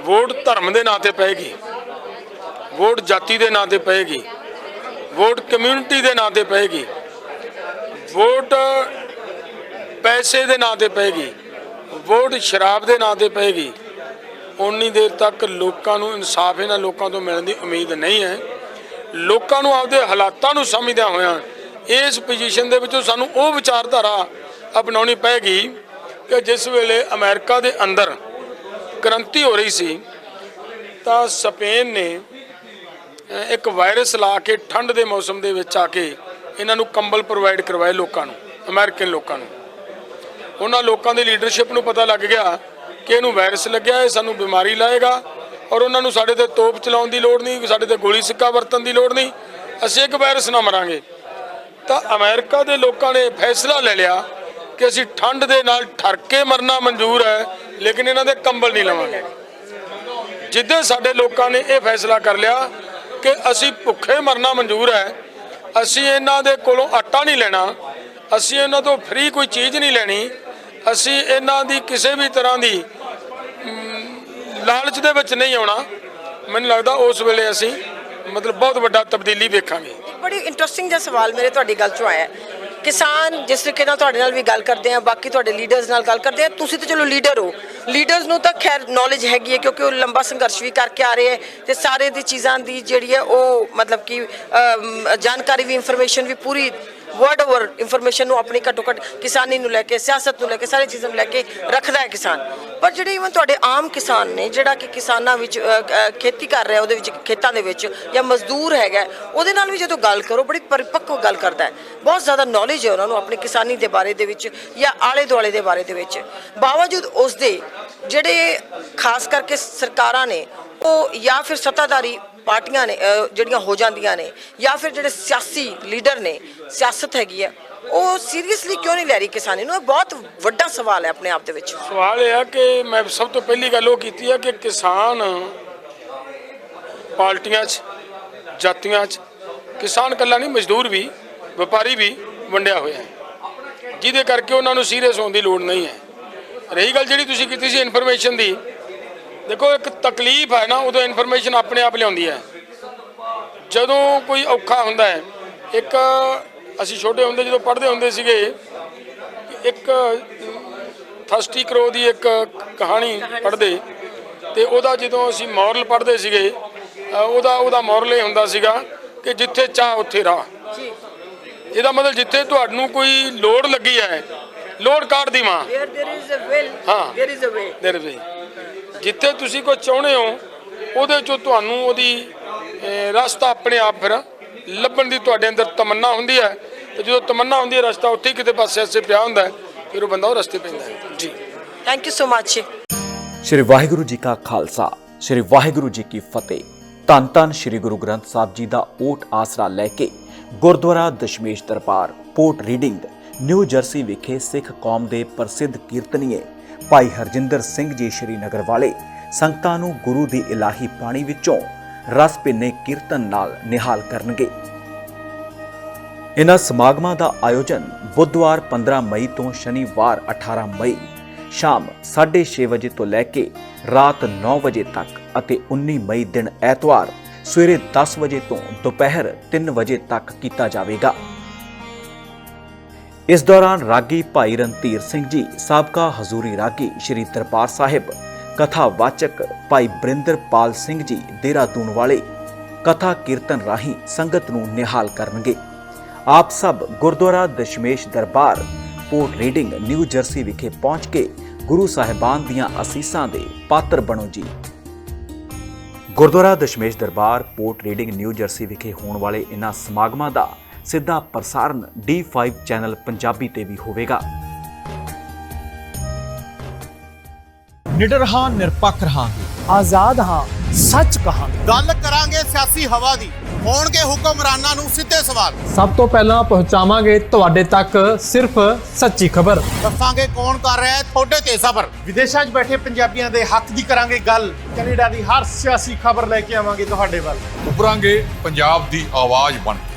ਵੋਟ ਧਰਮ ਦੇ ਨਾਂ ਤੇ ਪਏਗੀ, ਵੋਟ ਜਾਤੀ ਦੇ ਨਾਂ ਤੇ ਪਏਗੀ, ਵੋਟ ਕਮਿਊਨਿਟੀ ਦੇ ਨਾਂ ਤੇ ਪਏਗੀ, ਵੋਟ ਪੈਸੇ ਦੇ ਨਾਂ ਤੇ ਪਏਗੀ, ਵੋਟ ਸ਼ਰਾਬ ਦੇ ਨਾਂ ਤੇ ਪਏਗੀ ਉਨੀ ਦੇਰ ਤੱਕ ਲੋਕਾਂ ਨੂੰ ਇਨਸਾਫ ਇਹਨਾਂ ਲੋਕਾਂ ਤੋਂ ਮਿਲਣ ਦੀ ਉਮੀਦ ਨਹੀਂ ਹੈ। ਲੋਕਾਂ ਨੂੰ ਆਪਦੇ ਹਾਲਾਤਾਂ ਨੂੰ ਸਮਝਦਿਆਂ ਹੋਇਆਂ ਇਸ ਪੋਜੀਸ਼ਨ ਦੇ ਵਿੱਚੋਂ ਸਾਨੂੰ ਉਹ ਵਿਚਾਰਧਾਰਾ ਅਪਣਾਉਣੀ ਪਏਗੀ ਕਿ ਜਿਸ ਵੇਲੇ ਅਮਰੀਕਾ ਦੇ ਅੰਦਰ ਕ੍ਰਾਂਤੀ ਹੋ ਰਹੀ ਸੀ, ਤਾਂ ਸਪੇਨ ਨੇ ਇੱਕ ਵਾਇਰਸ ਲਾ ਕੇ ਠੰਡ ਦੇ ਮੌਸਮ ਦੇ ਵਿੱਚ ਆ ਕੇ ਇਹਨਾਂ ਨੂੰ ਕੰਬਲ ਪ੍ਰੋਵਾਈਡ ਕਰਵਾਏ ਲੋਕਾਂ ਨੂੰ, ਅਮਰੀਕਨ ਲੋਕਾਂ ਨੂੰ। ਉਹਨਾਂ ਲੋਕਾਂ ਦੀ ਲੀਡਰਸ਼ਿਪ ਨੂੰ ਪਤਾ ਲੱਗ ਗਿਆ ਕਿ ਇਹਨੂੰ ਵਾਇਰਸ ਲੱਗਿਆ, ਇਹ ਸਾਨੂੰ ਬਿਮਾਰੀ ਲਾਏਗਾ ਔਰ ਉਹਨਾਂ ਨੂੰ ਸਾਡੇ ਤੇ ਤੋਪ ਚਲਾਉਣ ਦੀ ਲੋੜ ਨਹੀਂ, ਸਾਡੇ ਤੇ ਗੋਲੀ ਸਿੱਕਾ ਵਰਤਣ ਦੀ ਲੋੜ ਨਹੀਂ, ਅਸੀਂ ਇੱਕ ਵਾਇਰਸ ਨਾ ਮਰਾਂਗੇ। ਤਾਂ ਅਮਰੀਕਾ ਦੇ ਲੋਕਾਂ ਨੇ ਫੈਸਲਾ ਲੈ ਲਿਆ ਕਿ ਅਸੀਂ ਠੰਡ ਦੇ ਨਾਲ ਠਰ ਕੇ ਮਰਨਾ ਮਨਜ਼ੂਰ ਹੈ, ਲੇਕਿਨ ਇਹਨਾਂ ਦੇ ਕੰਬਲ ਨਹੀਂ ਲਵਾਂਗੇ। ਜਿੱਦੇ ਸਾਡੇ ਲੋਕਾਂ ਨੇ ਇਹ ਫੈਸਲਾ ਕਰ ਲਿਆ ਕਿ ਅਸੀਂ ਭੁੱਖੇ ਮਰਨਾ ਮਨਜ਼ੂਰ ਹੈ, ਅਸੀਂ ਇਹਨਾਂ ਦੇ ਕੋਲੋਂ ਆਟਾ ਨਹੀਂ ਲੈਣਾ, ਅਸੀਂ ਇਹਨਾਂ ਤੋਂ ਫ੍ਰੀ ਕੋਈ ਚੀਜ਼ ਨਹੀਂ ਲੈਣੀ, ਅਸੀਂ ਇਹਨਾਂ ਦੀ ਕਿਸੇ ਵੀ ਤਰ੍ਹਾਂ ਦੀ ਲਾਲਚ ਦੇ ਵਿੱਚ ਨਹੀਂ ਆਉਣਾ। ਮੈਨੂੰ ਲੱਗਦਾ ਉਸ ਵੇਲੇ ਅਸੀਂ ਮਤਲਬ ਬਹੁਤ ਵੱਡਾ ਤਬਦੀਲੀ ਵੇਖਾਂਗੇ। ਬੜੀ ਇੰਟਰਸਟਿੰਗ ਜਿਹਾ ਸਵਾਲ ਮੇਰੇ ਤੁਹਾਡੀ ਗੱਲ ਚੋਂ ਆਇਆ ਕਿਸਾਨ, ਜਿਸ ਤਰੀਕੇ ਨਾਲ ਤੁਹਾਡੇ ਨਾਲ ਵੀ ਗੱਲ ਕਰਦੇ ਆ ਬਾਕੀ ਤੁਹਾਡੇ ਲੀਡਰਸ ਨਾਲ ਗੱਲ ਕਰਦੇ ਆ ਤੁਸੀਂ ਤਾਂ ਚਲੋ ਲੀਡਰ ਹੋ। ਲੀਡਰਸ ਨੂੰ ਤਾਂ ਖੈਰ ਨੌਲੇਜ ਹੈਗੀ ਹੈ, ਕਿਉਂਕਿ ਉਹ ਲੰਬਾ ਸੰਘਰਸ਼ ਵੀ ਕਰਕੇ ਆ ਰਹੇ ਹੈ ਤੇ ਸਾਰੇ ਦੀ ਚੀਜ਼ਾਂ ਦੀ ਜਿਹੜੀ ਹੈ ਉਹ ਮਤਲਬ ਕਿ ਜਾਣਕਾਰੀ ਵੀ ਇਨਫੋਰਮੇਸ਼ਨ ਵੀ ਪੂਰੀ ਵਰਡ ਓਵਰ ਇਨਫੋਰਮੇਸ਼ਨ ਨੂੰ ਆਪਣੀ ਘੱਟੋ ਘੱਟ ਕਿਸਾਨੀ ਨੂੰ ਲੈ ਕੇ, ਸਿਆਸਤ ਨੂੰ ਲੈ ਕੇ, ਸਾਰੀ ਚੀਜ਼ਾਂ ਨੂੰ ਲੈ ਕੇ ਰੱਖਦਾ ਹੈ ਕਿਸਾਨ। ਪਰ ਜਿਹੜੇ ਇਵਨ ਤੁਹਾਡੇ ਆਮ ਕਿਸਾਨ ਨੇ, ਜਿਹੜਾ ਕਿ ਕਿਸਾਨਾਂ ਵਿੱਚ ਖੇਤੀ ਕਰ ਰਿਹਾ, ਉਹਦੇ ਵਿੱਚ, ਖੇਤਾਂ ਦੇ ਵਿੱਚ ਜਾਂ ਮਜ਼ਦੂਰ ਹੈਗਾ, ਉਹਦੇ ਨਾਲ ਵੀ ਜਦੋਂ ਗੱਲ ਕਰੋ, ਬੜੀ ਪਰਿਪੱਕ ਗੱਲ ਕਰਦਾ ਹੈ। ਬਹੁਤ ਜ਼ਿਆਦਾ ਨੌਲੇਜ ਹੈ ਉਹਨਾਂ ਨੂੰ ਆਪਣੀ ਕਿਸਾਨੀ ਦੇ ਬਾਰੇ ਦੇ ਵਿੱਚ ਜਾਂ ਆਲੇ ਦੁਆਲੇ ਦੇ ਬਾਰੇ ਦੇ ਵਿੱਚ। ਬਾਵਜੂਦ ਉਸ ਦੇ ਜਿਹੜੇ ਖਾਸ ਕਰਕੇ ਸਰਕਾਰਾਂ ਨੇ ਉਹ ਜਾਂ ਫਿਰ ਸੱਤਾਧਾਰੀ ਪਾਰਟੀਆਂ ਨੇ ਜਿਹੜੀਆਂ ਹੋ ਜਾਂਦੀਆਂ ਨੇ, ਜਾਂ ਫਿਰ ਜਿਹੜੇ ਸਿਆਸੀ ਲੀਡਰ ਨੇ, ਸਿਆਸਤ ਹੈਗੀ ਹੈ ਉਹ ਸੀਰੀਅਸਲੀ ਕਿਉਂ ਨਹੀਂ ਲੈ ਰਹੀ ਕਿਸਾਨੀ ਨੂੰ? ਇਹ ਬਹੁਤ ਵੱਡਾ ਸਵਾਲ ਹੈ ਆਪਣੇ ਆਪ ਦੇ ਵਿੱਚ। ਸਵਾਲ ਇਹ ਆ ਕਿ ਮੈਂ ਸਭ ਤੋਂ ਪਹਿਲੀ ਗੱਲ ਉਹ ਕੀਤੀ ਹੈ ਕਿ ਕਿਸਾਨ ਪਾਰਟੀਆਂ 'ਚ, ਜਾਤੀਆਂ 'ਚ, ਕਿਸਾਨ ਕੱਲਾ ਨਹੀਂ, ਮਜ਼ਦੂਰ ਵੀ, ਵਪਾਰੀ ਵੀ ਵੰਡਿਆ ਹੋਇਆ ਹੈ। ਜਿਹਦੇ ਕਰਕੇ ਉਹਨਾਂ ਨੂੰ ਸੀਰੀਅਸ ਹੋਣ ਦੀ ਲੋੜ ਨਹੀਂ ਹੈ। ਰਹੀ ਗੱਲ ਜਿਹੜੀ ਤੁਸੀਂ ਕੀਤੀ ਸੀ ਇਨਫੋਰਮੇਸ਼ਨ ਦੀ ਦੇਖੋ ਇੱਕ ਤਕਲੀਫ ਹੈ ਨਾ ਉਦੋਂ ਇਨਫੋਰਮੇਸ਼ਨ ਆਪਣੇ ਆਪ ਲਿਆਉਂਦੀ ਹੈ। ਜਦੋਂ ਕੋਈ ਔਖਾ ਹੁੰਦਾ ਹੈ ਇੱਕ ਅਸੀਂ ਛੋਟੇ ਹੁੰਦੇ ਜਦੋਂ ਪੜ੍ਹਦੇ ਹੁੰਦੇ ਸੀਗੇ ਇੱਕ ਥਰਸਟੀ ਕਰੋ ਦੀ ਇੱਕ ਕਹਾਣੀ ਪੜ੍ਹਦੇ ਤੇ ਉਹਦਾ ਜਦੋਂ ਅਸੀਂ ਮੋਰਲ ਪੜ੍ਹਦੇ ਸੀਗੇ ਉਹਦਾ ਉਹਦਾ ਮੋਰਲ ਇਹ ਹੁੰਦਾ ਸੀਗਾ ਕਿ ਜਿੱਥੇ ਚਾਹ ਉੱਥੇ ਰਾਹ। ਇਹਦਾ ਮਤਲਬ ਜਿੱਥੇ ਤੁਹਾਨੂੰ ਕੋਈ ਲੋੜ ਲੱਗੀ ਹੈ ਲੋੜ ਕਾਢ ਦੀ ਮਾਂ। Where there is a will, ਹਾਂ। there is a way. ਦੇਰ ਵੇ ਜਿੱਥੇ ਤੁਸੀਂ ਕੁਝ ਚਾਹੁੰਦੇ ਹੋ ਉਹਦੇ ਚੋਂ ਤੁਹਾਨੂੰ ਉਹਦੀ ਇਹ ਰਸਤਾ ਆਪਣੇ ਆਪ ਫਿਰ ਲੱਭਣ ਦੀ ਤੁਹਾਡੇ ਅੰਦਰ ਤਮੰਨਾ ਹੁੰਦੀ ਹੈ। ਤੇ ਜਦੋਂ ਤਮੰਨਾ ਹੁੰਦੀ ਹੈ ਰਸਤਾ ਉੱਥੇ ਹੀ ਕਿਤੇ ਪਾਸੇ ਐਸੇ ਪਿਆ ਹੁੰਦਾ ਹੈ ਫਿਰ ਉਹ ਬੰਦਾ ਉਹ ਰਸਤੇ ਪੈਂਦਾ ਹੈ। ਜੀ। Thank you so much Shri Waheguru ji ਕਾ ਖਾਲਸਾ ਸ਼੍ਰੀ ਵਾਹਿਗੁਰੂ ਜੀ ਕੀ ਫਤਿਹ। ਧੰਨ ਧੰਨ ਸ਼੍ਰੀ ਗੁਰੂ ਗ੍ਰੰਥ ਸਾਹਿਬ ਜੀ ਦਾ ਓਟ ਆਸਰਾ ਲੈ ਕੇ Gurdwara Dashmesh Darbar Port Reading New Jersey ਵਿਖੇ ਸਿੱਖ ਕੌਮ ਦੇ ਪ੍ਰਸਿੱਧ ਕੀਰਤਨੀਏ ਭਾਈ ਹਰਜਿੰਦਰ ਸਿੰਘ ਜੀ ਸ਼੍ਰੀ ਨਗਰ ਵਾਲੇ ਸੰਗਤਾਂ ਨੂੰ ਗੁਰੂ ਦੀ ਇਲਾਹੀ ਬਾਣੀ ਵਿੱਚੋਂ ਰਸ ਭਿੰਨੇ ਕੀਰਤਨ ਨਾਲ ਨਿਹਾਲ ਕਰਨਗੇ। ਇਹਨਾਂ ਸਮਾਗਮਾਂ ਦਾ ਆਯੋਜਨ ਬੁੱਧਵਾਰ 15 ਮਈ ਤੋਂ ਸ਼ਨੀਵਾਰ 18 ਮਈ ਸ਼ਾਮ 6:30 ਵਜੇ ਤੋਂ ਲੈ ਕੇ ਰਾਤ 9 ਵਜੇ ਤੱਕ ਅਤੇ 19 ਮਈ ਦਿਨ ਐਤਵਾਰ ਸਵੇਰੇ 10 ਵਜੇ ਤੋਂ ਦੁਪਹਿਰ 3 ਵਜੇ ਤੱਕ ਕੀਤਾ ਜਾਵੇਗਾ। ਇਸ ਦੌਰਾਨ ਰਾਗੀ ਭਾਈ ਰਣਧੀਰ ਸਿੰਘ ਜੀ, ਸਾਬਕਾ ਹਜ਼ੂਰੀ ਰਾਗੀ ਸ਼੍ਰੀ ਦਰਬਾਰ ਸਾਹਿਬ, ਕਥਾਵਾਚਕ ਭਾਈ ਬ੍ਰਿੰਦਰਪਾਲ ਸਿੰਘ ਜੀ ਦੇਹਰਾਦੂਨ ਵਾਲੇ ਕਥਾ ਕੀਰਤਨ ਰਾਹੀਂ ਸੰਗਤ ਨੂੰ ਨਿਹਾਲ ਕਰਨਗੇ। ਆਪ ਸਭ Gurdwara Dashmesh Darbar, Port Reading, New Jersey ਵਿਖੇ ਪਹੁੰਚ ਕੇ ਗੁਰੂ ਸਾਹਿਬਾਨ ਦੀਆਂ ਅਸੀਸਾਂ ਦੇ ਪਾਤਰ ਬਣੋ ਜੀ। Gurdwara Dashmesh Darbar, Port Reading, New Jersey ਵਿਖੇ ਹੋਣ ਵਾਲੇ ਇਨ੍ਹਾਂ ਸਮਾਗਮਾਂ ਦਾ ਸਿੱਧਾ ਪ੍ਰਸਾਰਣ D5 ਚੈਨਲ ਪੰਜਾਬੀ ਤੇ ਵੀ ਹੋਵੇਗਾ। ਨਿਡਰ ਹਾਂ ਨਿਰਪੱਖ ਰਹਾਂਗੇ। ਆਜ਼ਾਦ ਹਾਂ ਸੱਚ ਕਹਾਂਗੇ। ਗੱਲ ਕਰਾਂਗੇ ਸਿਆਸੀ ਹਵਾ ਦੀ। ਹੋਣਗੇ ਹੁਕਮਰਾਨਾਂ ਨੂੰ ਸਿੱਧੇ ਸਵਾਲ। ਸਭ ਤੋਂ ਪਹਿਲਾਂ ਪਹੁੰਚਾਵਾਂਗੇ ਤੁਹਾਡੇ ਤੱਕ ਸਿਰਫ ਸੱਚੀ ਖਬਰ। ਦੱਸਾਂਗੇ ਕੌਣ ਕਰ ਰਿਹਾ ਹੈ ਤੁਹਾਡੇ ਤੇ ਸਬਰ। ਵਿਦੇਸ਼ਾਂ 'ਚ ਬੈਠੇ ਪੰਜਾਬੀਆਂ ਦੇ ਹੱਕ ਦੀ ਕਰਾਂਗੇ ਗੱਲ। ਕੈਨੇਡਾ ਦੀ ਹਰ ਸਿਆਸੀ ਖਬਰ ਲੈ ਕੇ ਆਵਾਂਗੇ ਤੁਹਾਡੇ ਵੱਲ। ਉਭਰਾਂਗੇ ਪੰਜਾਬ ਦੀ ਆਵਾਜ਼ ਬਣ ਕੇ।